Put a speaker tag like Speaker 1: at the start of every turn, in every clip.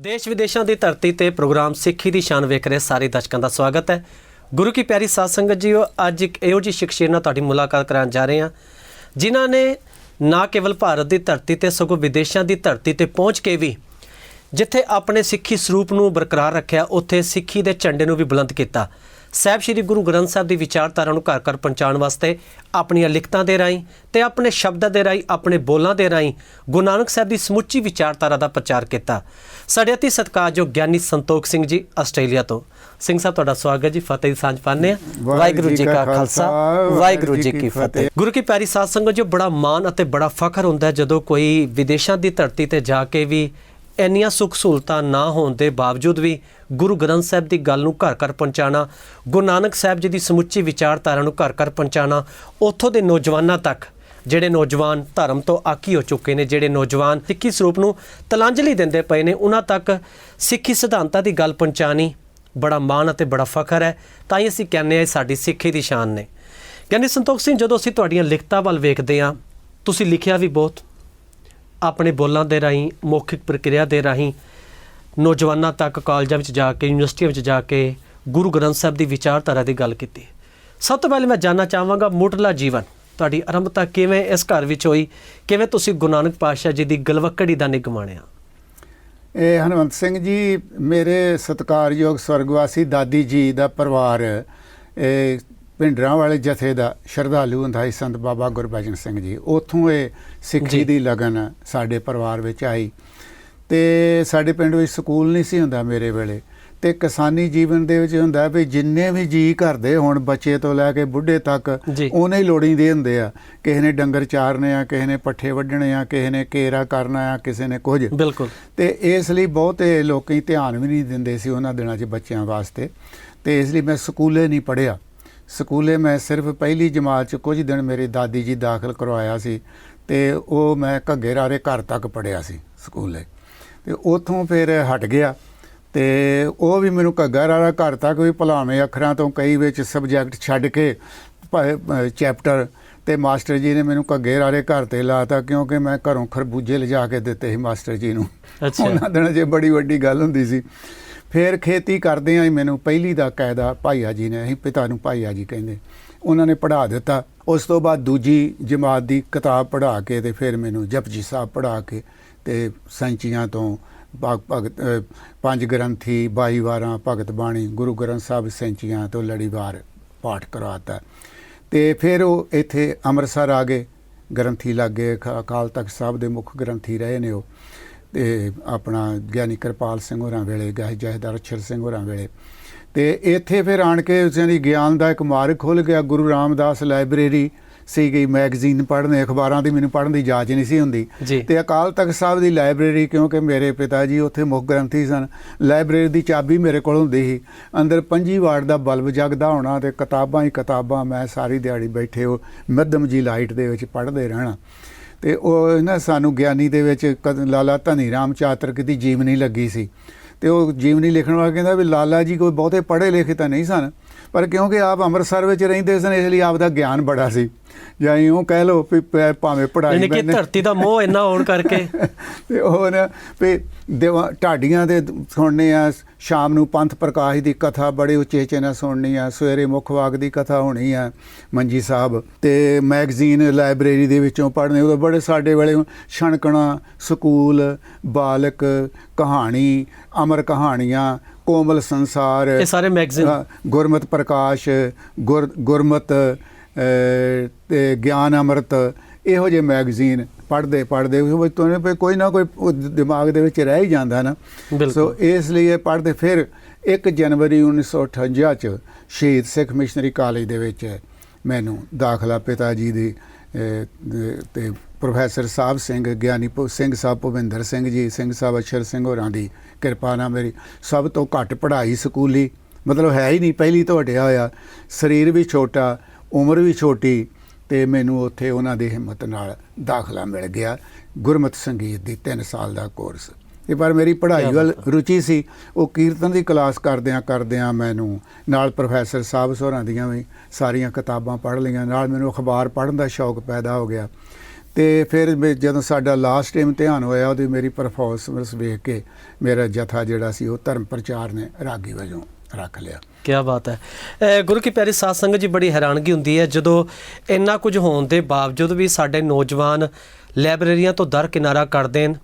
Speaker 1: ਦੇਸ਼ ਵਿਦੇਸ਼ਾਂ ਦੀ ਧਰਤੀ ਤੇ ਪ੍ਰੋਗਰਾਮ ਸਿੱਖੀ ਦੀ ਸ਼ਾਨ ਵੇਖ ਰਹੇ ਸਾਰੇ ਦਰਸ਼ਕਾਂ ਦਾ ਸਵਾਗਤ ਹੈ। ਗੁਰੂ ਕੀ ਪਿਆਰੀ ਸਾਧ ਸੰਗਤ ਜੀਓ, ਅੱਜ ਇੱਕ ਇਹੋ ਜਿਹੀ ਸ਼ਖਸੀਅਤ ਨਾਲ ਤੁਹਾਡੀ ਮੁਲਾਕਾਤ ਕਰਾਉਣ ਜਾ ਰਹੇ ਹਾਂ, ਜਿਨ੍ਹਾਂ ਨੇ ਨਾ ਕੇਵਲ ਭਾਰਤ ਦੀ ਧਰਤੀ ਤੇ, ਸਗੋਂ ਵਿਦੇਸ਼ਾਂ ਦੀ ਧਰਤੀ ਤੇ ਪਹੁੰਚ ਕੇ ਵੀ ਜਿੱਥੇ ਆਪਣੇ ਸਿੱਖੀ ਸਰੂਪ ਨੂੰ ਬਰਕਰਾਰ ਰੱਖਿਆ, ਉੱਥੇ ਸਿੱਖੀ ਦੇ ਝੰਡੇ ਨੂੰ ਵੀ ਬੁਲੰਦ ਕੀਤਾ। ਸਾਹਿਬ ਸ੍ਰੀ ਗੁਰੂ ਗ੍ਰੰਥ ਸਾਹਿਬ ਦੀ ਵਿਚਾਰਧਾਰਾ ਨੂੰ ਘਰ ਘਰ ਪਹੁੰਚਾਉਣ ਵਾਸਤੇ ਆਪਣੀਆਂ ਲਿਖਤਾਂ ਦੇ ਰਾਹੀਂ ਤੇ ਆਪਣੇ ਸ਼ਬਦਾਂ ਦੇ ਰਾਹੀਂ ਆਪਣੇ ਬੋਲਾਂ ਦੇ ਰਾਹੀਂ ਗੁਰੂ ਨਾਨਕ ਸਾਹਿਬ ਦੀ ਸਮੁੱਚੀ ਵਿਚਾਰਧਾਰਾ ਦਾ ਪ੍ਰਚਾਰ ਕੀਤਾ। ਸਾਡੇ ਅਤੀ ਸਤਿਕਾਰਯੋਗ ਗਿਆਨੀ ਸੰਤੋਖ ਸਿੰਘ ਜੀ ਆਸਟ੍ਰੇਲੀਆ ਤੋਂ। ਸਿੰਘ ਸਾਹਿਬ ਤੁਹਾਡਾ ਸਵਾਗਤ ਜੀ ਫਤਿਹ ਦੀ ਸਾਂਝ ਆ ਵਾਹਿਗੁਰੂ ਜੀ ਕਾ ਖਾਲਸਾ ਵਾਹਿਗੁਰੂ ਜੀ ਕੀ ਫਤਿਹ। ਗੁਰੂ ਕੀ ਪਿਆਰੀ ਸਾਧ ਸੰਗਤ ਜੋ ਬੜਾ ਮਾਣ ਅਤੇ ਬੜਾ ਫਖਰ ਹੁੰਦਾ ਹੈ ਜਦੋਂ ਕੋਈ ਵਿਦੇਸ਼ਾਂ ਦੀ ਧਰਤੀ ਤੇ ਜਾ ਕੇ ਵੀ ਇੰਨੀਆਂ ਸੁੱਖ ਸਹੂਲਤਾਂ ਨਾ ਹੋਣ ਦੇ ਬਾਵਜੂਦ ਵੀ ਗੁਰੂ ਗ੍ਰੰਥ ਸਾਹਿਬ ਦੀ ਗੱਲ ਨੂੰ ਘਰ ਘਰ ਪਹੁੰਚਾਣਾ ਗੁਰੂ ਨਾਨਕ ਸਾਹਿਬ ਜੀ ਦੀ ਸਮੁੱਚੀ ਵਿਚਾਰਧਾਰਾ ਨੂੰ ਘਰ ਘਰ ਪਹੁੰਚਾਣਾ ਉੱਥੋਂ ਦੇ ਨੌਜਵਾਨਾਂ ਤੱਕ, ਜਿਹੜੇ ਨੌਜਵਾਨ ਧਰਮ ਤੋਂ ਆਕੀ ਹੋ ਚੁੱਕੇ ਨੇ, ਜਿਹੜੇ ਨੌਜਵਾਨ ਸਿੱਖੀ ਸਰੂਪ ਨੂੰ ਤਲਾਂਜਲੀ ਦਿੰਦੇ ਪਏ ਨੇ, ਉਹਨਾਂ ਤੱਕ ਸਿੱਖੀ ਸਿਧਾਂਤਾਂ ਦੀ ਗੱਲ ਪਹੁੰਚਾਣੀ ਬੜਾ ਮਾਣ ਅਤੇ ਬੜਾ ਫਖਰ ਹੈ। ਤਾਂ ਹੀ ਅਸੀਂ ਕਹਿੰਦੇ ਹਾਂ ਇਹ ਸਾਡੀ ਸਿੱਖੀ ਦੀ ਸ਼ਾਨ ਨੇ। ਕਹਿੰਦੇ ਸੰਤੋਖ ਸਿੰਘ, ਜਦੋਂ ਅਸੀਂ ਤੁਹਾਡੀਆਂ ਲਿਖਤਾਂ ਵੱਲ ਵੇਖਦੇ ਹਾਂ, ਤੁਸੀਂ ਲਿਖਿਆ ਵੀ ਬਹੁਤ ਆਪਣੇ ਬੋਲਾਂ ਦੇ ਰਾਹੀਂ, ਮੌਖਿਕ ਪ੍ਰਕਿਰਿਆ ਦੇ ਰਾਹੀਂ, ਨੌਜਵਾਨਾਂ ਤੱਕ ਕਾਲਜਾਂ ਵਿੱਚ ਜਾ ਕੇ, ਯੂਨੀਵਰਸਿਟੀਆਂ ਵਿੱਚ ਜਾ ਕੇ ਗੁਰੂ ਗ੍ਰੰਥ ਸਾਹਿਬ ਦੀ ਵਿਚਾਰਧਾਰਾ ਦੀ ਗੱਲ ਕੀਤੀ। ਸਭ ਤੋਂ ਪਹਿਲੇ ਮੈਂ ਜਾਨਣਾ ਚਾਹਾਂਗਾ ਮੁੱਢਲਾ ਜੀਵਨ। ਤੁਹਾਡੀ ਆਰੰਭਤਾ ਕਿਵੇਂ ਇਸ ਘਰ ਵਿੱਚ ਹੋਈ? ਕਿਵੇਂ ਤੁਸੀਂ ਗੁਰੂ ਨਾਨਕ ਪਾਤਸ਼ਾਹ ਜੀ ਦੀ ਗਲਵੱਕੜੀ ਦਾ ਨਿਗਮਾਣਿਆ
Speaker 2: ਇਹ ਹਨਵੰਤ ਸਿੰਘ ਜੀ, ਮੇਰੇ ਸਤਿਕਾਰਯੋਗ ਸਵਰਗਵਾਸੀ ਦਾਦੀ ਜੀ ਦਾ ਪਰਿਵਾਰ ਪਿੰਡਰਾਂ ਵਾਲੇ ਜਥੇ ਦਾ ਸ਼ਰਧਾਲੂ ਹੁੰਦਾ ਸੀ ਸੰਤ ਬਾਬਾ ਗੁਰਬਚਨ ਸਿੰਘ ਜੀ ਉਥੋਂ ਇਹ। ਸਿੱਖੀ ਦੀ ਲਗਨ ਸਾਡੇ ਪਰਿਵਾਰ ਵਿੱਚ ਆਈ। ਤੇ ਸਾਡੇ ਪਿੰਡ ਵਿੱਚ ਸਕੂਲ ਨਹੀਂ ਸੀ ਹੁੰਦਾ ਮੇਰੇ ਵੇਲੇ। ਤੇ ਕਿਸਾਨੀ ਜੀਵਨ ਦੇ ਵਿੱਚ ਹੁੰਦਾ ਵੀ ਜਿੰਨੇ ਵੀ ਜੀ ਕਰਦੇ ਹੁਣ ਬੱਚੇ ਤੋਂ ਲੈ ਕੇ ਬੁੱਢੇ ਤੱਕ। ਉਹਨੇ ਹੀ ਲੋੜੀਂਦੇ ਹੁੰਦੇ ਆ। ਕਿਸੇ ਨੇ ਡੰਗਰ ਚਾਰਨੇ ਆ ਕਿਸੇ ਨੇ ਪੱਠੇ ਵੱਢਣੇ ਆ ਕਿਸੇ ਨੇ ਕੇਰਾ ਕਰਨਾ ਆ ਕਿਸੇ ਨੇ ਕੁਝ।
Speaker 1: ਬਿਲਕੁਲ।
Speaker 2: ਤੇ ਇਸ ਲਈ ਬਹੁਤੇ ਲੋਕੀ ਧਿਆਨ ਵੀ ਨਹੀਂ ਦਿੰਦੇ ਸੀ ਉਹਨਾਂ ਦਿਨਾਂ 'ਚ ਬੱਚਿਆਂ ਵਾਸਤੇ। ਤੇ ਇਸ ਲਈ ਮੈਂ ਸਕੂਲੇ ਨਹੀਂ ਪੜਿਆ ਸਕੂਲੇ ਮੈਂ ਸਿਰਫ ਪਹਿਲੀ ਜਮਾਤ 'ਚ ਕੁਝ ਦਿਨ ਮੇਰੀ ਦਾਦੀ ਜੀ ਦਾਖਲ ਕਰਵਾਇਆ ਸੀ ਤੇ ਉਹ ਮੈਂ ਘੱਗੇ ਰਾਰੇ ਘਰ ਤੱਕ ਪੜਿਆ ਸੀ ਸਕੂਲੇ। ਤੇ ਉਥੋਂ ਫਿਰ ਹਟ ਗਿਆ ਤੇ ਉਹ ਵੀ ਮੈਨੂੰ ਘੱਗਾ ਰਾਰਾ ਘਰ ਤੱਕ ਵੀ ਭਲਾਵੇਂ ਅੱਖਰਾਂ ਤੋਂ ਕਈ ਵਿੱਚ ਸਬਜੈਕਟ ਛੱਡ ਕੇ ਚੈਪਟਰ ਤੇ ਮਾਸਟਰ ਜੀ ਨੇ ਮੈਨੂੰ ਘੱਗੇ ਰਾਰੇ ਘਰ ਤੇ ਲਾਤਾ ਕਿਉਂਕਿ ਮੈਂ ਘਰੋਂ ਖਰਬੂਜੇ ਲਿਜਾ ਕੇ ਦਿੱਤੇ ਸੀ ਮਾਸਟਰ ਜੀ ਨੂੰ।
Speaker 1: ਅੱਛਾ।
Speaker 2: ਉਹਨਾਂ ਦਿਨਾਂ 'ਚ ਬੜੀ ਵੱਡੀ ਗੱਲ ਹੁੰਦੀ ਸੀ। ਫਿਰ ਖੇਤੀ ਕਰਦੇ ਆਂ ਮੈਨੂੰ, ਪਹਿਲੀ ਦਾ ਕਾਇਦਾ ਭਾਈਆ ਜੀ ਨੇ, ਅਸੀਂ ਪਿਤਾ ਨੂੰ ਭਾਈਆ ਜੀ ਕਹਿੰਦੇ। ਉਹਨਾਂ ਨੇ ਪੜ੍ਹਾ ਦਿੱਤਾ। ਉਸ ਤੋਂ ਬਾਅਦ ਦੂਜੀ ਜਮਾਤ ਦੀ ਕਿਤਾਬ ਪੜ੍ਹਾ ਕੇ ਤੇ ਫਿਰ ਮੈਨੂੰ ਜਪਜੀ ਸਾਹਿਬ ਪੜ੍ਹਾ ਕੇ ਤੇ ਸੈਂਚੀਆਂ ਤੋਂ ਭਗ- ਭਗਤ ਪੰਜ ਗ੍ਰੰਥੀ 22 ਵਾਰਾਂ, ਭਗਤ ਬਾਣੀ, ਗੁਰੂ ਗ੍ਰੰਥ ਸਾਹਿਬ ਸੈਂਚੀਆਂ ਤੋਂ ਲੜੀਵਾਰ ਪਾਠ ਕਰਵਾਤਾ ਤੇ ਫਿਰ ਉਹ ਇੱਥੇ ਅੰਮ੍ਰਿਤਸਰ ਆ ਗਏ। ਗ੍ਰੰਥੀ ਲੱਗੇ ਅਕਾਲ ਤਖਤ ਸਾਹਿਬ ਦੇ ਮੁੱਖ ਗ੍ਰੰਥੀ ਰਹੇ ਨੇ ਉਹ। ਤੇ ਆਪਣਾ ਗਿਆਨੀ ਕਿਰਪਾਲ ਸਿੰਘ ਹੋਰਾਂ ਵੇਲੇ ਗਾਹ ਜਹਦਰ ਅਛਰ ਸਿੰਘ ਹੋਰਾਂ ਵੇਲੇ। ਤੇ ਇੱਥੇ ਫਿਰ ਆਣ ਕੇ ਉਸਨੇ ਦੀ ਗਿਆਨ ਦਾ ਇੱਕ ਮਾਰਗ ਖੁੱਲ ਗਿਆ। ਗੁਰੂ ਰਾਮਦਾਸ ਲਾਇਬ੍ਰੇਰੀ ਸੀ ਗਈ ਮੈਗਜ਼ੀਨ ਪੜ੍ਹਨੇ ਅਖਬਾਰਾਂ ਦੀ ਮੈਨੂੰ ਪੜ੍ਹਨ ਦੀ ਜਾਚ ਨਹੀਂ ਸੀ ਹੁੰਦੀ। ਤੇ ਅਕਾਲ ਤਖਤ ਸਾਹਿਬ ਦੀ ਲਾਇਬ੍ਰੇਰੀ ਕਿਉਂਕਿ ਮੇਰੇ ਪਿਤਾ ਜੀ ਉੱਥੇ ਮੁੱਖ ਗ੍ਰੰਥੀ ਸਨ ਲਾਇਬ੍ਰੇਰੀ ਦੀ ਚਾਬੀ ਮੇਰੇ ਕੋਲ ਹੁੰਦੀ ਸੀ। ਅੰਦਰ ਪੰਜੀ ਵਾਰਡ ਦਾ ਬਲਬ ਜਗਦਾ ਹੋਣਾ ਤੇ ਕਿਤਾਬਾਂ ਹੀ ਕਿਤਾਬਾਂ ਮੈਂ ਸਾਰੀ ਦਿਹਾੜੀ ਬੈਠੇ ਉਹ ਮੱਧਮ ਜੀ ਲਾਈਟ ਦੇ ਵਿੱਚ ਪੜ੍ਹਦੇ ਰਹਿਣਾ। ਤੇ ਉਹ ਨਾ ਸਾਨੂੰ ਗਿਆਨੀ ਦੇ ਵਿੱਚ ਕਦ- ਲਾਲਾ ਧਨੀ ਰਾਮ ਚਾਤਰਕ ਦੀ ਜੀਵਨੀ ਲੱਗੀ ਸੀ। ਤੇ ਉਹ ਜੀਵਨੀ ਲਿਖਣ ਵਾਲਾ ਕਹਿੰਦਾ ਵੀ ਲਾਲਾ ਜੀ ਕੋਈ ਬਹੁਤੇ ਪੜ੍ਹੇ ਲਿਖੇ ਤਾਂ ਨਹੀਂ ਸਨ। ਪਰ ਕਿਉਂਕਿ ਆਪ ਅੰਮ੍ਰਿਤਸਰ ਵਿੱਚ ਰਹਿੰਦੇ ਸਨ ਇਸ ਲਈ ਆਪ ਦਾ ਗਿਆਨ ਬੜਾ ਸੀ। ਜਾਂ ਇਉਂ ਕਹਿ ਲਓ ਵੀ ਭਾਵੇਂ ਪੜ੍ਹਾਈ
Speaker 1: ਯਾਨੀ ਕਿ ਧਰਤੀ ਦਾ ਮੋਹ ਇੰਨਾ ਹੋਣ ਕਰਕੇ।
Speaker 2: ਤੇ ਉਹ ਨਾ ਵੀ ਦੇਵਾ ਢਾਡੀਆਂ ਦੇ ਸੁਣਨੇ ਆ ਸ਼ਾਮ ਨੂੰ ਪੰਥ ਪ੍ਰਕਾਸ਼ ਦੀ ਕਥਾ ਬੜੇ ਉੱਚੇ ਉੱਚੇ ਨਾਲ ਸੁਣਨੀ ਆ ਸਵੇਰੇ ਮੁੱਖ ਵਾਕ ਦੀ ਕਥਾ ਹੋਣੀ ਆ ਮੰਜੀ ਸਾਹਿਬ। ਤੇ ਮੈਗਜ਼ੀਨ ਲਾਇਬ੍ਰੇਰੀ ਦੇ ਵਿੱਚੋਂ ਪੜ੍ਹਨੇ ਉਹ ਬੜੇ ਸਾਡੇ ਵੇਲੇ ਛਣਕਣਾ ਸਕੂਲ ਬਾਲਕ ਕਹਾਣੀ ਅਮਰ ਕਹਾਣੀਆਂ ਕੋਮਲ ਸੰਸਾਰ
Speaker 1: ਇਹ ਸਾਰੇ ਮੈਗਜ਼ੀਨ
Speaker 2: ਗੁਰਮਤ ਪ੍ਰਕਾਸ਼ ਗੁਰ ਗੁਰਮਤ ਤੇ ਗਿਆਨ ਅੰਮ੍ਰਿਤ ਇਹੋ ਜਿਹੇ ਮੈਗਜ਼ੀਨ ਪੜ੍ਹਦੇ ਪੜ੍ਹਦੇ ਉਹ ਵਿੱਚ ਵੀ ਕੋਈ ਨਾ ਕੋਈ ਦਿਮਾਗ ਦੇ ਵਿੱਚ ਰਹਿ ਹੀ ਜਾਂਦਾ ਨਾ। ਸੋ ਇਸ ਲਈ ਇਹ ਪੜ੍ਹਦੇ ਫਿਰ 1 ਜਨਵਰੀ 1958 ਚ ਸ਼ਹੀਦ ਸਿੱਖ ਮਿਸ਼ਨਰੀ ਕਾਲਜ ਦੇ ਵਿੱਚ ਮੈਨੂੰ ਦਾਖਲਾ ਪਿਤਾ ਜੀ ਦੇ- ਤੇ ਪ੍ਰੋਫੈਸਰ ਸਾਹਿਬ ਸਿੰਘ ਗਿਆਨੀ ਸਿੰਘ ਸਾਹਿਬ ਭੁਪਿੰਦਰ ਸਿੰਘ ਜੀ ਸਿੰਘ ਸਾਹਿਬ ਅਛਰ ਸਿੰਘ ਹੋਰਾਂ ਦੀ ਕਿਰਪਾ ਨਾਲ ਮੇਰੀ ਸਭ ਤੋਂ ਘੱਟ ਪੜ੍ਹਾਈ ਸਕੂਲੀ ਮਤਲਬ ਹੈ ਹੀ ਨਹੀਂ ਪਹਿਲੀ ਤੋਂ ਹਟਿਆ ਹੋਇਆ ਸਰੀਰ ਵੀ ਛੋਟਾ ਉਮਰ ਵੀ ਛੋਟੀ ਤੇ ਮੈਨੂੰ ਉੱਥੇ ਉਹਨਾਂ ਦੀ ਹਿੰਮਤ ਨਾਲ ਦਾਖਲਾ ਮਿਲ ਗਿਆ ਗੁਰਮਤਿ ਸੰਗੀਤ ਦੀ 3 ਸਾਲ ਦਾ ਕੋਰਸ। ਤੇ ਪਰ ਮੇਰੀ ਪੜ੍ਹਾਈ ਵੱਲ ਰੁਚੀ ਸੀ ਉਹ ਕੀਰਤਨ ਦੀ ਕਲਾਸ ਕਰਦਿਆਂ ਕਰਦਿਆਂ ਮੈਨੂੰ ਨਾਲ ਪ੍ਰੋਫੈਸਰ ਸਾਹਿਬ ਸੋਹਰਾਂ ਦੀਆਂ ਵੀ ਸਾਰੀਆਂ ਕਿਤਾਬਾਂ ਪੜ੍ਹ ਲਈਆਂ ਨਾਲ ਮੈਨੂੰ ਅਖਬਾਰ ਪੜ੍ਹਨ ਦਾ ਸ਼ੌਕ ਪੈਦਾ ਹੋ ਗਿਆ। ਤੇ ਫਿਰ ਮੈਂ- ਜਦੋਂ ਸਾਡਾ ਲਾਸਟ ਟਾਈਮ ਧਿਆਨ ਹੋਇਆ, ਉਹਦੀ ਮੇਰੀ ਪਰਫਾਰਮੈਂਸ ਵੇਖ ਕੇ ਮੇਰਾ ਜਥਾ ਜਿਹੜਾ ਸੀ, ਉਹ ਧਰਮ ਪ੍ਰਚਾਰ ਨੇ ਰਾਗੀ ਵਜੋਂ ਰੱਖ ਲਿਆ।
Speaker 1: ਕੀ ਬਾਤ ਹੈ। ਅਹ ਗੁਰੂ ਕੀ ਪਿਆਰੀ ਸਾਧ ਸੰਗਤ ਜੀ, ਬੜੀ ਹੈਰਾਨਗੀ ਹੁੰਦੀ ਹੈ। ਜਦੋਂ ਇੰਨਾ ਕੁਝ ਹੋਣ ਦੇ ਬਾਵਜੂਦ ਵੀ ਸਾਡੇ ਨੌਜਵਾਨ ਲਾਇਬ੍ਰੇਰੀਆਂ ਤੋਂ ਦਰ ਕਿਨਾਰਾ ਕਰਦੇ ਨੇ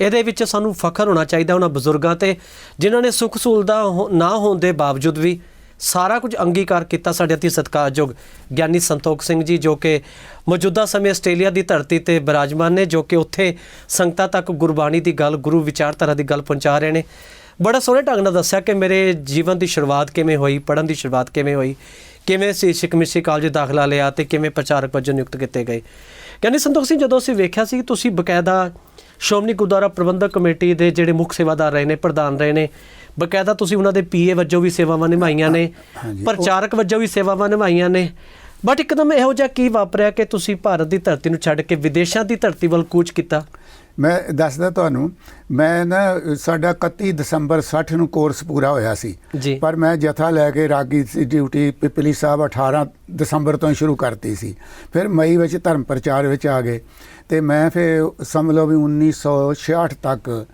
Speaker 1: ਇਹਦੇ ਵਿੱਚ ਸਾਨੂੰ ਫਖਰ ਹੋਣਾ ਚਾਹੀਦਾ ਉਹਨਾਂ ਬਜ਼ੁਰਗਾਂ ਤੇ, ਜਿਨ੍ਹਾਂ ਨੇ ਸੁੱਖ ਸਹੂਲਤਾਂ ਹੋ- ਨਾ ਹੋਣ ਦੇ ਬਾਵਜੂਦ ਵੀ ਸਾਰਾ ਕੁਝ ਅੰਗੀਕਾਰ ਕੀਤਾ ਸਾਡੇ ਅਤੀ ਸਤਿਕਾਰਯੋਗ ਗਿਆਨੀ ਸੰਤੋਖ ਸਿੰਘ ਜੀ, ਜੋ ਕਿ ਮੌਜੂਦਾ ਸਮੇਂ ਆਸਟ੍ਰੇਲੀਆ ਦੀ ਧਰਤੀ ਤੇ ਬਿਰਾਜਮਾਨ ਨੇ, ਜੋ ਕਿ ਉੱਥੇ ਸੰਗਤਾਂ ਤੱਕ ਗੁਰਬਾਣੀ ਦੀ ਗੱਲ, ਗੁਰੂ ਵਿਚਾਰਧਾਰਾ ਦੀ ਗੱਲ ਪਹੁੰਚਾ ਰਹੇ ਨੇ। ਬੜਾ ਸੋਹਣੇ ਢੰਗ ਨਾਲ ਦੱਸਿਆ ਕਿ ਮੇਰੇ ਜੀਵਨ ਦੀ ਸ਼ੁਰੂਆਤ ਕਿਵੇਂ ਹੋਈ, ਪੜ੍ਹਨ ਦੀ ਸ਼ੁਰੂਆਤ ਕਿਵੇਂ ਹੋਈ, ਕਿਵੇਂ ਸਿੱਖ ਸਿਕਮਿਸੀ ਕਾਲਜ ਦਾਖਲਾ ਲਿਆ ਤੇ ਕਿਵੇਂ ਪ੍ਰਚਾਰਕ ਵਜੋਂ ਨਿਯੁਕਤ ਕੀਤੇ ਗਏ। ਗਿਆਨੀ ਸੰਤੋਖ ਸਿੰਘ, ਜਦੋਂ ਅਸੀਂ ਵੇਖਿਆ ਸੀ, ਤੁਸੀਂ ਬਕਾਇਦਾ ਸ਼੍ਰੋਮਣੀ ਗੁਰਦੁਆਰਾ ਪ੍ਰਬੰਧਕ ਕਮੇਟੀ ਦੇ ਜਿਹੜੇ ਮੁੱਖ ਸੇਵਾਦਾਰ ਰਹੇ ਨੇ, ਪ੍ਰਧਾਨ ਰਹੇ ਨੇ ਬਕਾਇਦਾ ਤੁਸੀਂ ਉਹਨਾਂ ਦੇ ਪੀਏ ਵਜੋਂ ਵੀ ਸੇਵਾਵਾਂ ਨਿਭਾਈਆਂ ਨੇ ਪ੍ਰਚਾਰਕ ਵਜੋਂ ਵੀ ਸੇਵਾਵਾਂ ਨਿਭਾਈਆਂ ਨੇ। ਬਟ ਇੱਕਦਮ ਇਹੋ ਜਿਹਾ ਕੀ ਵਾਪਰਿਆ ਕਿ ਤੁਸੀਂ ਭਾਰਤ ਦੀ ਧਰਤੀ ਨੂੰ ਛੱਡ ਕੇ ਵਿਦੇਸ਼ਾਂ ਦੀ ਧਰਤੀ ਵੱਲ ਕੂਚ ਕੀਤਾ?
Speaker 2: ਮੈਂ ਦੱਸਦਾ ਤੁਹਾਨੂੰ ਮੈਂ ਨਾ ਸਾਡਾ 31 ਦਸੰਬਰ 60 ਨੂੰ ਕੋਰਸ ਪੂਰਾ ਹੋਇਆ ਸੀ। ਪਰ ਮੈਂ ਜਥਾ ਲੈ ਕੇ ਰਾਗੀ ਡਿਊਟੀ ਪਿਪਲੀ ਸਾਹਿਬ 18 ਦਸੰਬਰ ਤੋਂ ਸ਼ੁਰੂ ਕਰਤੀ ਸੀ। ਫਿਰ ਮਈ ਵਿੱਚ ਧਰਮ ਪ੍ਰਚਾਰ ਵਿੱਚ ਆ ਗਏ। ਤੇ ਮੈਂ ਫਿਰ ਸਮਝ ਲਓ ਵੀ 1966 ਤੱਕ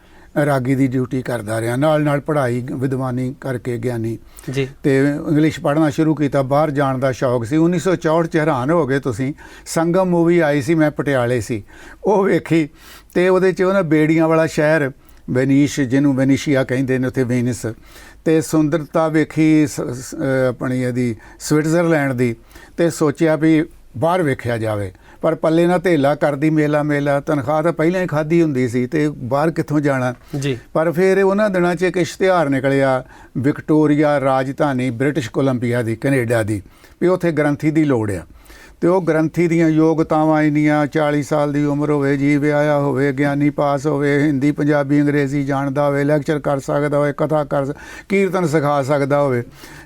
Speaker 2: ਰਾਗੀ ਦੀ ਡਿਊਟੀ ਕਰਦਾ ਰਿਹਾ। ਨਾਲ ਨਾਲ ਪੜ੍ਹਾਈ ਵਿਦਵਾਨੀ ਕਰਕੇ ਗਿਆਨੀ।
Speaker 1: ਜੀ।
Speaker 2: ਤੇ ਇੰਗਲਿਸ਼ ਪੜ੍ਹਨਾ ਸ਼ੁਰੂ ਕੀਤਾ। ਬਾਹਰ ਜਾਣ ਦਾ ਸ਼ੌਕ ਸੀ। 1964 ਚ ਹੈਰਾਨ ਹੋ ਗਏ ਤੁਸੀਂ। ਸੰਗਮ ਮੂਵੀ ਆਈ ਸੀ ਮੈਂ ਪਟਿਆਲੇ ਸੀ। ਉਹ ਵੇਖੀ ਤੇ ਉਹਦੇ ਚ ਉਹ ਨਾ ਬੇੜੀਆਂ ਵਾਲਾ ਸ਼ਹਿਰ ਵੈਨੀਸ਼ ਜਿਹਨੂੰ ਵੈਨੀਸ਼ੀਆ ਕਹਿੰਦੇ ਨੇ ਉੱਥੇ ਵੈਨਿਸ ਤੇ ਸੁੰਦਰਤਾ ਵੇਖੀ ਆਪਣੀ ਇਹਦੀ ਸਵਿਟਜ਼ਰਲੈਂਡ ਦੀ। ਤੇ ਸੋਚਿਆ ਵੀ ਬਾਹਰ ਵੇਖਿਆ ਜਾਵੇ। ਪਰ ਪੱਲੇ ਨਾਲ ਧੇਲਾ ਕਰਦੀ ਮੇਲਾ ਮੇਲਾ ਤਨਖਾਹ ਤਾਂ ਪਹਿਲਾਂ ਹੀ ਖਾਦੀ ਹੁੰਦੀ ਸੀ ਤੇ ਬਾਹਰ ਕਿੱਥੋਂ ਜਾਣਾ?
Speaker 1: ਜੀ।
Speaker 2: ਪਰ ਫਿਰ ਉਹਨਾਂ ਦਿਨਾਂ 'ਚ ਇੱਕ ਇਸ਼ਤਿਹਾਰ ਨਿਕਲਿਆ ਵਿਕਟੋਰੀਆ ਰਾਜਧਾਨੀ ਬ੍ਰਿਟਿਸ਼ ਕੋਲੰਬੀਆ ਦੀ ਕੈਨੇਡਾ ਦੀ ਵੀ ਉੱਥੇ ਗ੍ਰੰਥੀ ਦੀ ਲੋੜ ਆ। ਤੇ ਉਹ ਗ੍ਰੰਥੀ ਦੀਆਂ ਯੋਗਤਾਵਾਂ ਇੰਨੀਆਂ 40 ਸਾਲ ਦੀ ਉਮਰ ਹੋਵੇ ਜੀ ਵਿਆਹਿਆ ਹੋਵੇ ਗਿਆਨੀ ਪਾਸ ਹੋਵੇ ਹਿੰਦੀ ਪੰਜਾਬੀ ਅੰਗਰੇਜ਼ੀ ਜਾਣਦਾ ਹੋਵੇ ਲੈਕਚਰ ਕਰ ਸਕਦਾ ਹੋਵੇ ਕਥਾ ਕਰ ਕੀਰਤਨ ਸਿਖਾ ਸਕਦਾ ਹੋਵੇ।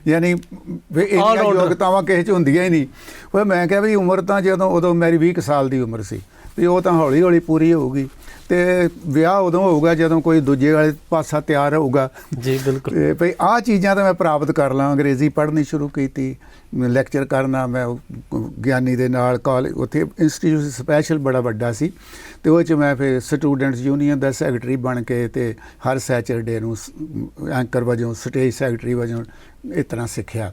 Speaker 2: ਯਾਨੀ ਇੰਨੀਆਂ
Speaker 1: All-rounder।
Speaker 2: ਯੋਗਤਾਵਾਂ ਕਿਸੇ 'ਚ ਹੁੰਦੀਆਂ ਹੀ ਨਹੀਂ। ਉਹ ਮੈਂ ਕਿਹਾ ਵੀ ਉਮਰ ਤਾਂ ਜਦੋਂ ਉਦੋਂ ਮੇਰੀ 20 ਕੁ ਸਾਲ ਦੀ ਉਮਰ ਸੀ। ਵੀ ਉਹ ਤਾਂ ਹੌਲੀ ਹੌਲੀ ਪੂਰੀ ਹੋਊਗੀ। ਤੇ ਵਿਆਹ ਉਦੋਂ ਹੋਊਗਾ ਜਦੋਂ ਕੋਈ ਦੂਜੇ ਵਾਲੇ ਪਾਸਾ ਤਿਆਰ ਹੋਊਗਾ।
Speaker 1: ਜੀ ਬਿਲਕੁਲ।
Speaker 2: ਤੇ ਭਈ ਆਹ ਚੀਜ਼ਾਂ ਤਾਂ ਮੈਂ ਪ੍ਰਾਪਤ ਕਰ ਲਾਂ ਅੰਗਰੇਜ਼ੀ ਪੜ੍ਹਨੀ ਸ਼ੁਰੂ ਕੀਤੀ ਲੈਕਚਰ ਕਰਨਾ ਮੈਂ ਗਿਆਨੀ ਦੇ ਨਾਲ ਕਾਲਜ ਉੱਥੇ ਇੰਸਟੀਚਿਊਟ ਸਪੈਸ਼ਲ ਬੜਾ ਵੱਡਾ ਸੀ। ਤੇ ਉਹ ਚ ਮੈਂ ਫਿਰ ਸਟੂਡੈਂਟਸ ਯੂਨੀਅਨ ਦਾ ਸੈਕਟਰੀ ਬਣ ਕੇ ਤੇ ਹਰ ਸੈਚਰਡੇ ਨੂੰ ਐਂਕਰ ਵਜੋਂ ਸਟੇਜ ਸੈਕਟਰੀ ਵਜੋਂ ਇਸ ਤਰ੍ਹਾਂ ਸਿੱਖਿਆ।